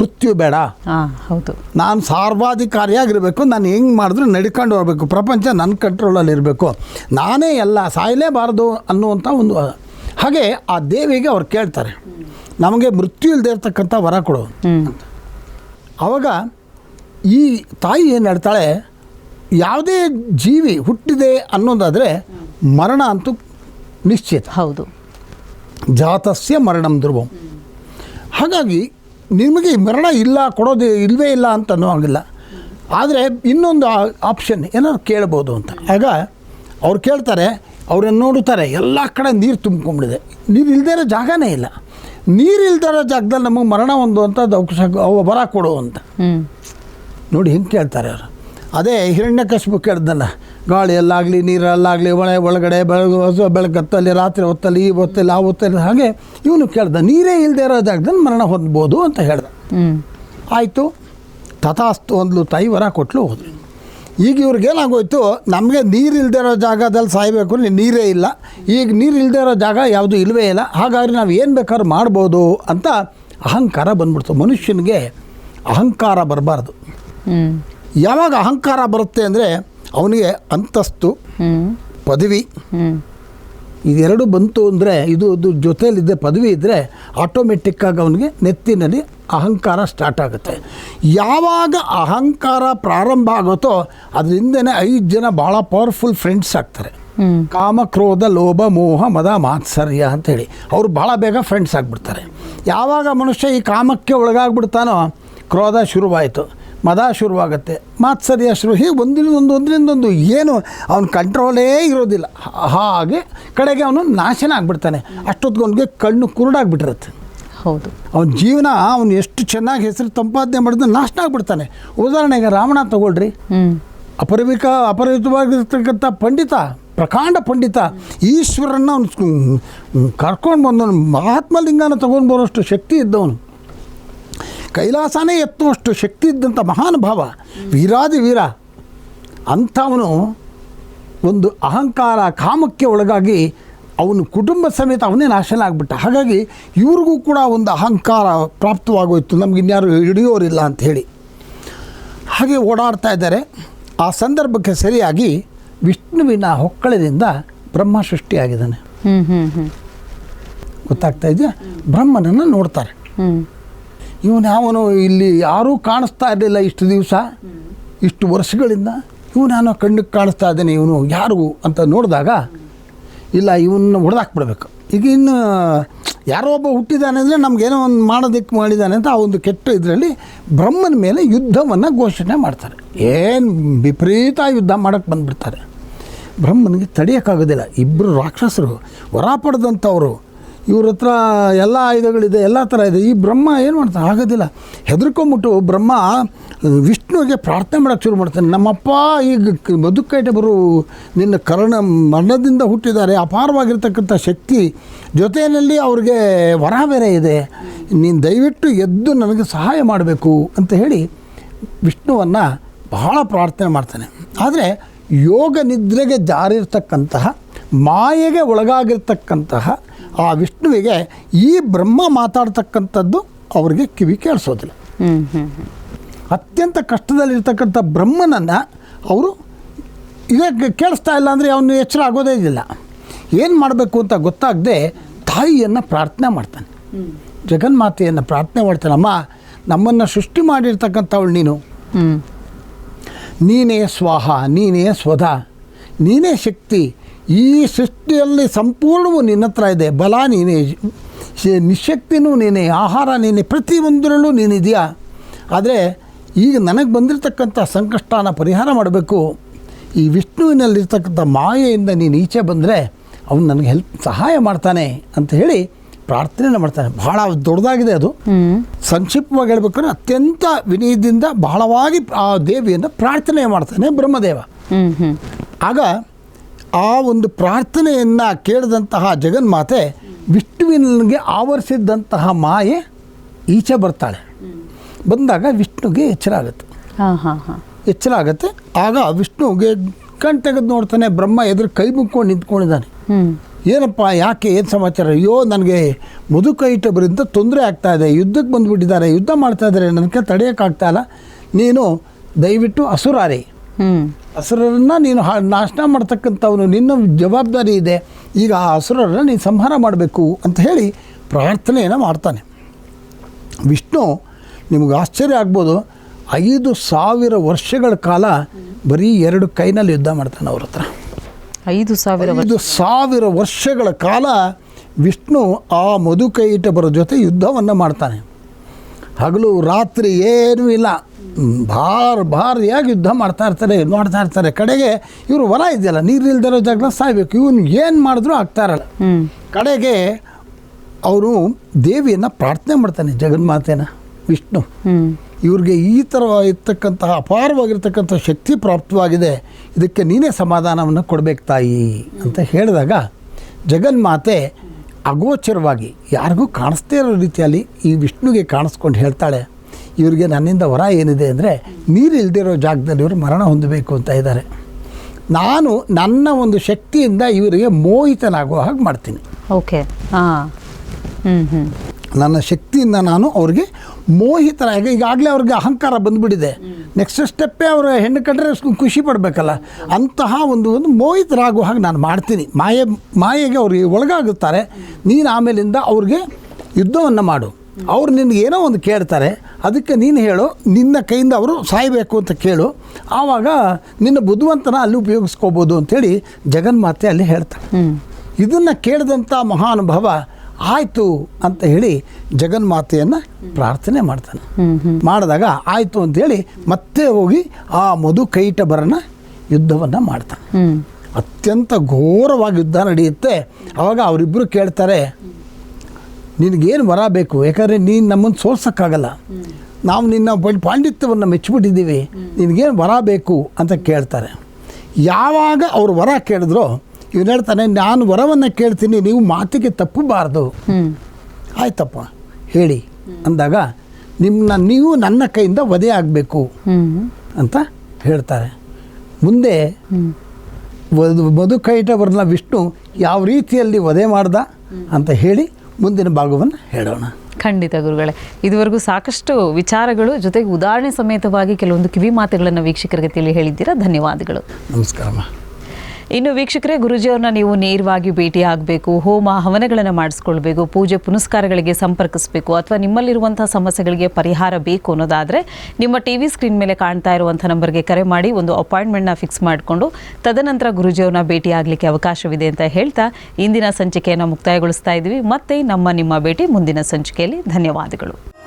ಮೃತ್ಯು ಬೇಡ. ಹಾ ಹೌದು. ನಾನು ಸಾರ್ವಾಧಿಕಾರಿಯಾಗಿರಬೇಕು ನಾನು ಹೆಂಗೆ ಮಾಡಿದ್ರು ನಡ್ಕೊಂಡು ಹೋಗಬೇಕು ಪ್ರಪಂಚ ನನ್ನ ಕಂಟ್ರೋಲಲ್ಲಿ ಇರಬೇಕು. ನಾನೇ ಎಲ್ಲ ಸಾಯಲೇಬಾರದು ಅನ್ನುವಂಥ ಒಂದು ಹಾಗೆ ಆ ದೇವಿಗೆ ಅವ್ರು ಕೇಳ್ತಾರೆ. ನಮಗೆ ಮೃತ್ಯು ಇಲ್ಲದೆ ಇರ್ತಕ್ಕಂಥ ವರ ಕೊಡು ಆವಾಗ ಈ ತಾಯಿ ಏನು ಹೇಳ್ತಾಳೆ ಯಾವುದೇ ಜೀವಿ ಹುಟ್ಟಿದೆ ಅನ್ನೋದಾದರೆ ಮರಣ ಅಂತೂ ನಿಶ್ಚಿತ. ಹೌದು. ಜಾತಸ್ಯ ಮರಣಂ ಧ್ರುವಂ. ಹಾಗಾಗಿ ನಿಮಗೆ ಮರಣ ಇಲ್ಲ ಕೊಡೋದು ಇಲ್ಲವೇ ಇಲ್ಲ ಅಂತ ಅನ್ನೋ ಹಾಗಿಲ್ಲ. ಆದರೆ ಇನ್ನೊಂದು ಆಪ್ಷನ್ ಏನಾದ್ರು ಕೇಳ್ಬೋದು ಅಂತ. ಆಗ ಅವ್ರು ಕೇಳ್ತಾರೆ ಅವ್ರನ್ನ ನೋಡುತ್ತಾರೆ ಎಲ್ಲ ಕಡೆ ನೀರು ತುಂಬಿಕೊಂಡಿದೆ ನೀರು ಇಲ್ಲದೇ ಇರೋ ಜಾಗನೇ ಇಲ್ಲ. ನೀರು ಇಲ್ದೇ ಇರೋ ಜಾಗದಲ್ಲಿ ನಮಗೆ ಮರಣ ಒಂದು ಅಂತ ಅವಕಾಶ ವರ ಕೊಡು ಅಂತ. ನೋಡಿ ಹಿಂಗೆ ಕೇಳ್ತಾರೆ ಅವರು. ಅದೇ ಹಿರಣ್ಯ ಕಸ್ಬು ಕೇಳ್ದಲ್ಲ ಗಾಳಿಯಲ್ಲಾಗಲಿ ನೀರಲ್ಲಾಗಲಿ ಒಳ ಒಳಗಡೆ ಬೆಳಗ್ಗೆ ಹೊಸ ಬೆಳಕತ್ತಲ್ಲಿ ರಾತ್ರಿ ಹೊತ್ತಲ್ಲಿ ಈ ಹೊತ್ತಲ್ಲಿ ಆ ಹೊತ್ತಲ್ಲಿ ಹಾಗೆ ಇವನು ಕೇಳ್ದ ನೀರೇ ಇಲ್ಲದೆ ಇರೋ ಜಾಗದಲ್ಲಿ ಮರಣ ಹೊಂದ್ಬೋದು ಅಂತ ಹೇಳ್ದ. ಆಯಿತು ತಥಾಸ್ತು ಅಂದ್ಲು ತಾಯಿ ವರ ಕೊಟ್ಲು ಹೋದ್ರು ಈಗ ಇವ್ರಿಗೇನಾಗೋಯ್ತು ನಮಗೆ ನೀರು ಇಲ್ಲದೆ ಇರೋ ಜಾಗದಲ್ಲಿ ಸಾಯಬೇಕು ನೀರೇ ಇಲ್ಲ. ಈಗ ನೀರು ಇಲ್ಲದೆ ಇರೋ ಜಾಗ ಯಾವುದು ಇಲ್ಲವೇ ಇಲ್ಲ. ಹಾಗಾಗಿ ನಾವು ಏನು ಬೇಕಾದ್ರೂ ಮಾಡ್ಬೋದು ಅಂತ ಅಹಂಕಾರ ಬಂದ್ಬಿಡ್ತು. ಮನುಷ್ಯನಿಗೆ ಅಹಂಕಾರ ಬರಬಾರ್ದು. ಯಾವಾಗ ಅಹಂಕಾರ ಬರುತ್ತೆ ಅಂದರೆ ಅವನಿಗೆ ಅಂತಸ್ತು, ಪದವಿ ಇದೆರಡು ಬಂತು ಅಂದರೆ ಇದು ಜೊತೆಯಲ್ಲಿದ್ದೆ ಪದವಿ ಇದ್ದರೆ ಆಟೋಮೆಟಿಕ್ಕಾಗಿ ಅವನಿಗೆ ನೆತ್ತಿನಲ್ಲಿ ಅಹಂಕಾರ ಸ್ಟಾರ್ಟ್ ಆಗುತ್ತೆ. ಯಾವಾಗ ಅಹಂಕಾರ ಪ್ರಾರಂಭ ಆಗುತ್ತೋ ಅದರಿಂದನೇ ಐದು ಜನ ಭಾಳ ಪವರ್ಫುಲ್ ಫ್ರೆಂಡ್ಸ್ ಆಗ್ತಾರೆ. ಕಾಮ ಕ್ರೋಧ ಲೋಭ ಮೋಹ ಮದ ಮಾತ್ಸರ್ಯ ಅಂತೇಳಿ ಅವರು ಭಾಳ ಬೇಗ ಫ್ರೆಂಡ್ಸ್ ಆಗಿಬಿಡ್ತಾರೆ. ಯಾವಾಗ ಮನುಷ್ಯ ಈ ಕಾಮಕ್ಕೆ ಒಳಗಾಗ್ಬಿಡ್ತಾನೋ ಕ್ರೋಧ ಶುರುವಾಯಿತು ಮದ ಶುರುವಾಗುತ್ತೆ ಮಾತ್ಸರ್ಯ ಶುರು ಹೀಗೆ ಒಂದಿನ ಒಂದು ಒಂದರಿಂದೊಂದು ಏನು ಅವನ ಕಂಟ್ರೋಲೇ ಇರೋದಿಲ್ಲ. ಹಾಗೆ ಕಡೆಗೆ ಅವನು ನಾಶನ ಆಗಿಬಿಡ್ತಾನೆ. ಅಷ್ಟೊತ್ತಿಗೆ ಅವನಿಗೆ ಕಣ್ಣು ಕುರುಡಾಗ್ಬಿಟ್ಟಿರುತ್ತೆ. ಹೌದು. ಅವನ ಜೀವನ ಅವನು ಎಷ್ಟು ಚೆನ್ನಾಗಿ ಹೆಸರು ತಂಪಾದನೆ ಮಾಡಿದ್ರೆ ನಾಷ್ಟ ಆಗ್ಬಿಡ್ತಾನೆ. ಉದಾಹರಣೆಗೆ ರಾವಣ ತಗೊಳ್ರಿ. ಅಪರವಿಕ ಅಪರವಿತವಾಗಿರ್ತಕ್ಕಂಥ ಅಪರಿಮಿತವಾಗಿರ್ತಕ್ಕಂಥ ಪಂಡಿತ ಪ್ರಕಾಂಡ ಪಂಡಿತ ಈಶ್ವರನ್ನ ಅವನು ಕರ್ಕೊಂಡು ಬಂದವನು ಮಹಾತ್ಮಲಿಂಗನ ತಗೊಂಡು ಬರೋಷ್ಟು ಶಕ್ತಿ ಇದ್ದವನು. ಕೈಲಾಸನೇ ಎತ್ತುವಷ್ಟು ಶಕ್ತಿ ಇದ್ದಂಥ ಮಹಾನುಭಾವ ವೀರಾದಿ ವೀರ. ಅಂಥವನು ಒಂದು ಅಹಂಕಾರ ಕಾಮಕ್ಕೆ ಒಳಗಾಗಿ ಅವನು ಕುಟುಂಬ ಸಮೇತ ಅವನೇ ನಾಶನ ಆಗಿಬಿಟ್ಟ. ಹಾಗಾಗಿ ಇವ್ರಿಗೂ ಕೂಡ ಒಂದು ಅಹಂಕಾರ ಪ್ರಾಪ್ತವಾಗೋಯ್ತು. ನಮ್ಗೆ ಇನ್ಯಾರು ಹಿಡಿಯೋರಿಲ್ಲ ಅಂತ ಹೇಳಿ. ಹಾಗೆ ಓಡಾಡ್ತಾ ಇದ್ದಾರೆ. ಆ ಸಂದರ್ಭಕ್ಕೆ ಸರಿಯಾಗಿ ವಿಷ್ಣುವಿನ ಹೊಕ್ಕಳದಿಂದ ಬ್ರಹ್ಮ ಸೃಷ್ಟಿಯಾಗಿದ್ದಾನೆ. ಗೊತ್ತಾಗ್ತಾ ಇದೆಯಾ? ಬ್ರಹ್ಮನನ್ನು ನೋಡ್ತಾರೆ. ಇವನು ಯಾವನು ಇಲ್ಲಿ ಯಾರೂ ಕಾಣಿಸ್ತಾ ಇರಲಿಲ್ಲ ಇಷ್ಟು ದಿವಸ ಇಷ್ಟು ವರ್ಷಗಳಿಂದ. ಇವನು ನಾನು ಕಣ್ಣಿಗೆ ಕಾಣಿಸ್ತಾ ಇದ್ದೇನೆ ಇವನು ಯಾರು ಅಂತ ನೋಡಿದಾಗ ಇಲ್ಲ ಇವನ್ನ ಹೊಡೆದಾಕ್ಬಿಡ್ಬೇಕು. ಈಗ ಇನ್ನು ಯಾರೋ ಒಬ್ಬ ಹುಟ್ಟಿದ್ದಾನೆ ಅಂದರೆ ನಮಗೇನೋ ಒಂದು ಮಾಡೋದಕ್ಕೆ ಮಾಡಿದ್ದಾನೆ ಅಂತ ಆ ಒಂದು ಕೆಟ್ಟ ಇದರಲ್ಲಿ ಬ್ರಹ್ಮನ ಮೇಲೆ ಯುದ್ಧವನ್ನು ಘೋಷಣೆ ಮಾಡ್ತಾರೆ. ಏನು ವಿಪರೀತ ಯುದ್ಧ ಮಾಡೋಕ್ಕೆ ಬಂದುಬಿಡ್ತಾರೆ. ಬ್ರಹ್ಮನಿಗೆ ತಡೆಯೋಕ್ಕಾಗೋದಿಲ್ಲ. ಇಬ್ಬರು ರಾಕ್ಷಸರು ಹೊರ ಪಡೆದಂಥವರು ಇವ್ರ ಹತ್ರ ಎಲ್ಲ ಆಯುಧಗಳಿದೆ, ಎಲ್ಲ ಥರ ಇದೆ. ಈ ಬ್ರಹ್ಮ ಏನು ಮಾಡ್ತಾನೆ? ಆಗೋದಿಲ್ಲ. ಹೆದರ್ಕೊಂಬಿಟ್ಟು ಬ್ರಹ್ಮ ವಿಷ್ಣುವಿಗೆ ಪ್ರಾರ್ಥನೆ ಮಾಡೋಕ್ಕೆ ಶುರು ಮಾಡ್ತಾನೆ. ನಮ್ಮಪ್ಪ ಈಗ ಬದುಕೈಟೆ ಬರು ನಿನ್ನ ಕರ್ಣ ಮರಣದಿಂದ ಹುಟ್ಟಿದ್ದಾರೆ. ಅಪಾರವಾಗಿರ್ತಕ್ಕಂಥ ಶಕ್ತಿ ಜೊತೆಯಲ್ಲಿ ಅವ್ರಿಗೆ ವರ ಬೇರೆ ಇದೆ. ನೀನು ದಯವಿಟ್ಟು ಎದ್ದು ನನಗೆ ಸಹಾಯ ಮಾಡಬೇಕು ಅಂತ ಹೇಳಿ ವಿಷ್ಣುವನ್ನು ಬಹಳ ಪ್ರಾರ್ಥನೆ ಮಾಡ್ತಾನೆ. ಆದರೆ ಯೋಗ ನಿದ್ರೆಗೆ ಜಾರಿರ್ತಕ್ಕಂತಹ, ಮಾಯೆಗೆ ಒಳಗಾಗಿರ್ತಕ್ಕಂತಹ ಆ ವಿಷ್ಣುವಿಗೆ ಈ ಬ್ರಹ್ಮ ಮಾತಾಡ್ತಕ್ಕಂಥದ್ದು ಅವರಿಗೆ ಕಿವಿ ಕೇಳಿಸೋದಿಲ್ಲ. ಅತ್ಯಂತ ಕಷ್ಟದಲ್ಲಿರ್ತಕ್ಕಂಥ ಬ್ರಹ್ಮನನ್ನು ಅವರು ಇದಕ್ಕೆ ಕೇಳಿಸ್ತಾ ಇಲ್ಲ ಅಂದರೆ ಅವನು ಎಚ್ಚರ ಆಗೋದೇ ಇಲ್ಲ. ಏನು ಮಾಡಬೇಕು ಅಂತ ಗೊತ್ತಾಗದೆ ತಾಯಿಯನ್ನು ಪ್ರಾರ್ಥನೆ ಮಾಡ್ತಾನೆ. ಜಗನ್ಮಾತೆಯನ್ನು ಪ್ರಾರ್ಥನೆ ಮಾಡ್ತಾನಮ್ಮ ನಮ್ಮನ್ನು ಸೃಷ್ಟಿ ಮಾಡಿರ್ತಕ್ಕಂಥವಳು ನೀನು. ನೀನೇ ಸ್ವಾಹ ನೀನೇ ಸ್ವಧ ನೀನೇ ಶಕ್ತಿ ಈ ಸೃಷ್ಟಿಯಲ್ಲಿ ಸಂಪೂರ್ಣವೂ ನಿನ್ನ ಹತ್ರ ಇದೆ. ಬಲ ನೀನೇ ನಿಶಕ್ತಿನೂ ನೀನೇ ಆಹಾರ ನೀನೇ ಪ್ರತಿಯೊಂದರಲ್ಲೂ ನೀನಿದೆಯಾ? ಆದರೆ ಈಗ ನನಗೆ ಬಂದಿರತಕ್ಕಂಥ ಸಂಕಷ್ಟನ ಪರಿಹಾರ ಮಾಡಬೇಕು. ಈ ವಿಷ್ಣುವಿನಲ್ಲಿರ್ತಕ್ಕಂಥ ಮಾಯೆಯಿಂದ ನೀನು ಈಚೆ ಬಂದರೆ ಅವನು ನನಗೆ ಹೆಲ್ಪ್ ಸಹಾಯ ಮಾಡ್ತಾನೆ ಅಂತ ಹೇಳಿ ಪ್ರಾರ್ಥನೆ ಮಾಡ್ತಾನೆ. ಬಹಳ ದೊಡ್ಡದಾಗಿದೆ ಅದು. ಸಂಕ್ಷಿಪ್ತವಾಗಿ ಹೇಳ್ಬೇಕಂದ್ರೆ ಅತ್ಯಂತ ವಿನಯದಿಂದ ಬಹಳವಾಗಿ ಆ ದೇವಿಯನ್ನು ಪ್ರಾರ್ಥನೆ ಮಾಡ್ತಾನೆ ಬ್ರಹ್ಮದೇವ. ಹ್ಮ್ ಹ್ಮ್. ಆಗ ಆ ಒಂದು ಪ್ರಾರ್ಥನೆಯನ್ನು ಕೇಳಿದಂತಹ ಜಗನ್ಮಾತೆ ವಿಷ್ಣುವಿನಿಗೆ ಆವರಿಸಿದ್ದಂತಹ ಮಾಯೆ ಈಚೆ ಬರ್ತಾಳೆ. ಬಂದಾಗ ವಿಷ್ಣುಗೆ ಎಚ್ಚರ ಆಗುತ್ತೆ. ಹಾ ಹಾ ಹಾ. ಎಚ್ಚರ ಆಗುತ್ತೆ. ಆಗ ವಿಷ್ಣುಗೆ ಕಣ್ ತೆಗೆದು ನೋಡ್ತಾನೆ ಬ್ರಹ್ಮ ಎದುರು ಕೈ ಮುಕ್ಕೊಂಡು ನಿಂತ್ಕೊಂಡಿದ್ದಾನೆ. ಏನಪ್ಪ ಯಾಕೆ ಏನು ಸಮಾಚಾರ? ಅಯ್ಯೋ ನನಗೆ ಮುದುಕ ಇಟ್ಟಬ್ರಿಂದ ತೊಂದರೆ ಆಗ್ತಾ ಇದೆ. ಯುದ್ಧಕ್ಕೆ ಬಂದುಬಿಟ್ಟಿದ್ದಾರೆ. ಯುದ್ಧ ಮಾಡ್ತಾ ಇದ್ದಾರೆ. ನನಗೆ ತಡೆಯೋಕ್ಕಾಗ್ತಾ ಇಲ್ಲ. ನೀನು ದಯವಿಟ್ಟು ಅಸುರಾರಿ. ಹ್ಮ್ ಅಸುರರನ್ನು ನೀನು ಹಾ ನಾಶನ ಮಾಡ್ತಕ್ಕಂಥವನು ನಿನ್ನ ಜವಾಬ್ದಾರಿ ಇದೆ. ಈಗ ಆ ಹಸುರನ್ನು ನೀನು ಸಂಹಾರ ಮಾಡಬೇಕು ಅಂತ ಹೇಳಿ ಪ್ರಾರ್ಥನೆಯನ್ನು ಮಾಡ್ತಾನೆ. ವಿಷ್ಣು ನಿಮಗೆ ಆಶ್ಚರ್ಯ ಆಗ್ಬೋದು. ಐದು ಸಾವಿರ ವರ್ಷಗಳ ಕಾಲ ಬರೀ ಎರಡು ಕೈನಲ್ಲಿ ಯುದ್ಧ ಮಾಡ್ತಾನೆ ಅವ್ರ ಹತ್ರ. ಐದು ಸಾವಿರ ಐದು ಸಾವಿರ ವರ್ಷಗಳ ಕಾಲ ವಿಷ್ಣು ಆ ಮಧುಕೈಟಬರ ಜೊತೆ ಯುದ್ಧವನ್ನು ಮಾಡ್ತಾನೆ. ಹಗಲು ರಾತ್ರಿ ಏನೂ ಇಲ್ಲ. ಭಾರ ಭಾರಿಯಾಗಿ ಯುದ್ಧ ಮಾಡ್ತಾ ಇರ್ತಾರೆ ನೋಡ್ತಾ ಇರ್ತಾರೆ. ಕಡೆಗೆ ಇವರು ಹೊರ ಇದೆಯಲ್ಲ ನೀರು ಇಲ್ದಿರೋ ಜಾಗ ಸಾಯ್ಬೇಕು. ಇವನು ಏನು ಮಾಡಿದ್ರು ಆಗ್ತಾ ಇರಲ್ಲ. ಹ್ಮ್. ಕಡೆಗೆ ಅವನು ದೇವಿಯನ್ನು ಪ್ರಾರ್ಥನೆ ಮಾಡ್ತಾನೆ ಜಗನ್ಮಾತೆನ ವಿಷ್ಣು. ಇವ್ರಿಗೆ ಈ ಥರ ಇರ್ತಕ್ಕಂತಹ ಅಪಾರವಾಗಿರ್ತಕ್ಕಂಥ ಶಕ್ತಿ ಪ್ರಾಪ್ತವಾಗಿದೆ. ಇದಕ್ಕೆ ನೀನೇ ಸಮಾಧಾನವನ್ನು ಕೊಡಬೇಕು ತಾಯಿ ಅಂತ ಹೇಳಿದಾಗ ಜಗನ್ಮಾತೆ ಅಗೋಚರವಾಗಿ ಯಾರಿಗೂ ಕಾಣಿಸ್ತೇ ಇರೋ ರೀತಿಯಲ್ಲಿ ಈ ವಿಷ್ಣುಗೆ ಕಾಣಿಸ್ಕೊಂಡು ಹೇಳ್ತಾಳೆ. ಇವರಿಗೆ ನನ್ನಿಂದ ವರ ಏನಿದೆ ಅಂದರೆ ನೀರು ಇಲ್ಲದಿರೋ ಜಾಗದಲ್ಲಿ ಇವರು ಮರಣ ಹೊಂದಬೇಕು ಅಂತ ಇದ್ದಾರೆ ನಾನು ನನ್ನ ಒಂದು ಶಕ್ತಿಯಿಂದ ಇವರಿಗೆ ಮೋಹಿತನಾಗುವ ಹಾಗೆ ಮಾಡ್ತೀನಿ. ಓಕೆ. ನನ್ನ ಶಕ್ತಿಯಿಂದ ನಾನು ಅವ್ರಿಗೆ ಮೋಹಿತರಾಗಿ ಈಗಾಗಲೇ ಅವ್ರಿಗೆ ಅಹಂಕಾರ ಬಂದುಬಿಟ್ಟಿದೆ. ನೆಕ್ಸ್ಟ್ ಸ್ಟೆಪ್ಪೇ ಅವರ ಹೆಣ್ಣು ಕಂಡ್ರೆ ಅಷ್ಟು ಖುಷಿ ಪಡಬೇಕಲ್ಲ. ಅಂತಹ ಒಂದು ಒಂದು ಮೋಹಿತರಾಗುವ ಹಾಗೆ ನಾನು ಮಾಡ್ತೀನಿ. ಮಾಯೆ ಮಾಯೆಗೆ ಅವ್ರಿಗೆ ಒಳಗಾಗುತ್ತಾರೆ. ನೀನು ಆಮೇಲಿಂದ ಅವ್ರಿಗೆ ಯುದ್ಧವನ್ನು ಮಾಡು. ಅವ್ರು ನಿನಗೆ ಏನೋ ಒಂದು ಕೇಳ್ತಾರೆ ಅದಕ್ಕೆ ನೀನು ಹೇಳು ನಿನ್ನ ಕೈಯಿಂದ ಅವರು ಸಾಯಬೇಕು ಅಂತ ಕೇಳು ಆವಾಗ ನಿನ್ನ ಬುದ್ಧಿವಂತನ ಅಲ್ಲಿ ಉಪಯೋಗಿಸ್ಕೋಬೋದು ಅಂಥೇಳಿ ಜಗನ್ಮಾತೆ ಅಲ್ಲಿ ಹೇಳ್ತಾರೆ ಇದನ್ನು ಕೇಳಿದಂಥ ಮಹಾನುಭಾವ ಆಯಿತು ಅಂತ ಹೇಳಿ ಜಗನ್ಮಾತೆಯನ್ನು ಪ್ರಾರ್ಥನೆ ಮಾಡ್ತಾನೆ. ಮಾಡಿದಾಗ ಆಯಿತು ಅಂತೇಳಿ ಮತ್ತೆ ಹೋಗಿ ಆ ಮಧು ಕೈಟಬರನ ಯುದ್ಧವನ್ನು ಮಾಡ್ತಾನೆ. ಅತ್ಯಂತ ಘೋರವಾಗಿ ಯುದ್ಧ ನಡೆಯುತ್ತೆ. ಆವಾಗ ಅವರಿಬ್ಬರು ಕೇಳ್ತಾರೆ ನಿನಗೇನು ವರ ಬೇಕು? ಯಾಕಂದರೆ ನೀನು ನಮ್ಮನ್ನು ಸೋಲ್ಸೋಕ್ಕಾಗಲ್ಲ. ನಾವು ನಿನ್ನ ಪಾಂಡಿತ್ಯವನ್ನು ಮೆಚ್ಚಿಬಿಟ್ಟಿದ್ದೀವಿ. ನಿನಗೇನು ವರ ಬೇಕು ಅಂತ ಕೇಳ್ತಾರೆ. ಯಾವಾಗ ಅವರು ವರ ಕೇಳಿದ್ರೋ, ಇವನು ಹೇಳ್ತಾನೆ, ನಾನು ವರವನ್ನು ಕೇಳ್ತೀನಿ, ನೀವು ಮಾತಿಗೆ ತಪ್ಪಬಾರ್ದು. ಆಯ್ತಪ್ಪ, ಹೇಳಿ. ಅಂದಾಗ ನಿಮ್ಮನ್ನ ನೀವು ನನ್ನ ಕೈಯಿಂದ ವಧೆ ಆಗಬೇಕು. ಅಂತ ಹೇಳ್ತಾರೆ. ಮುಂದೆ ಮಧುಕೈಟವರನ್ನ ವಿಷ್ಣು, ಯಾವ ರೀತಿಯಲ್ಲಿ ವಧೆ ಮಾಡ್ದ? ಅಂತ ಹೇಳಿ ಮುಂದಿನ ಭಾಗವನ್ನು ಹೇಳೋಣ. ಖಂಡಿತ ಗುರುಗಳೇ ಇದುವರೆಗೂ ಸಾಕಷ್ಟು ವಿಚಾರಗಳು ಜೊತೆಗೆ ಉದಾಹರಣೆ ಸಮೇತವಾಗಿ ಕೆಲವೊಂದು ಕಿವಿ ಮಾತುಗಳನ್ನು ವೀಕ್ಷಕರಿಗೆ ತಿಳಿ ಹೇಳಿದ್ದೀರಾ? ಧನ್ಯವಾದಗಳು. ನಮಸ್ಕಾರಮ್ಮ ಇನ್ನು ವೀಕ್ಷಕರೇ, ಗುರುಜಿಯವ್ರನ್ನ ನೀವು ನೇರವಾಗಿ ಭೇಟಿ ಆಗಬೇಕು ಹೋಮ ಹವನಗಳನ್ನು ಮಾಡಿಸ್ಕೊಳ್ಬೇಕು. ಪೂಜೆ ಪುನಸ್ಕಾರಗಳಿಗೆ ಸಂಪರ್ಕಿಸಬೇಕು. ಅಥವಾ ನಿಮ್ಮಲ್ಲಿರುವಂಥ ಸಮಸ್ಯೆಗಳಿಗೆ ಪರಿಹಾರ ಬೇಕು ಅನ್ನೋದಾದರೆ, ನಿಮ್ಮ ಟಿ ವಿ ಸ್ಕ್ರೀನ್ ಮೇಲೆ ಕಾಣ್ತಾ ಇರುವಂಥ ನಂಬರ್ಗೆ ಕರೆ ಮಾಡಿ ಒಂದು ಅಪಾಯಿಂಟ್ಮೆಂಟ್ನ ಫಿಕ್ಸ್ ಮಾಡಿಕೊಂಡು, ತದನಂತರ ಗುರುಜಿಯವ್ರನ್ನ ಭೇಟಿ ಆಗಲಿಕ್ಕೆ ಅವಕಾಶವಿದೆ ಅಂತ ಹೇಳ್ತಾ ಇಂದಿನ ಸಂಚಿಕೆಯನ್ನು ಮುಕ್ತಾಯಗೊಳಿಸ್ತಾ ಇದ್ದೀವಿ. ಮತ್ತೆ ನಮ್ಮ ನಿಮ್ಮ ಭೇಟಿ ಮುಂದಿನ ಸಂಚಿಕೆಯಲ್ಲಿ. ಧನ್ಯವಾದಗಳು.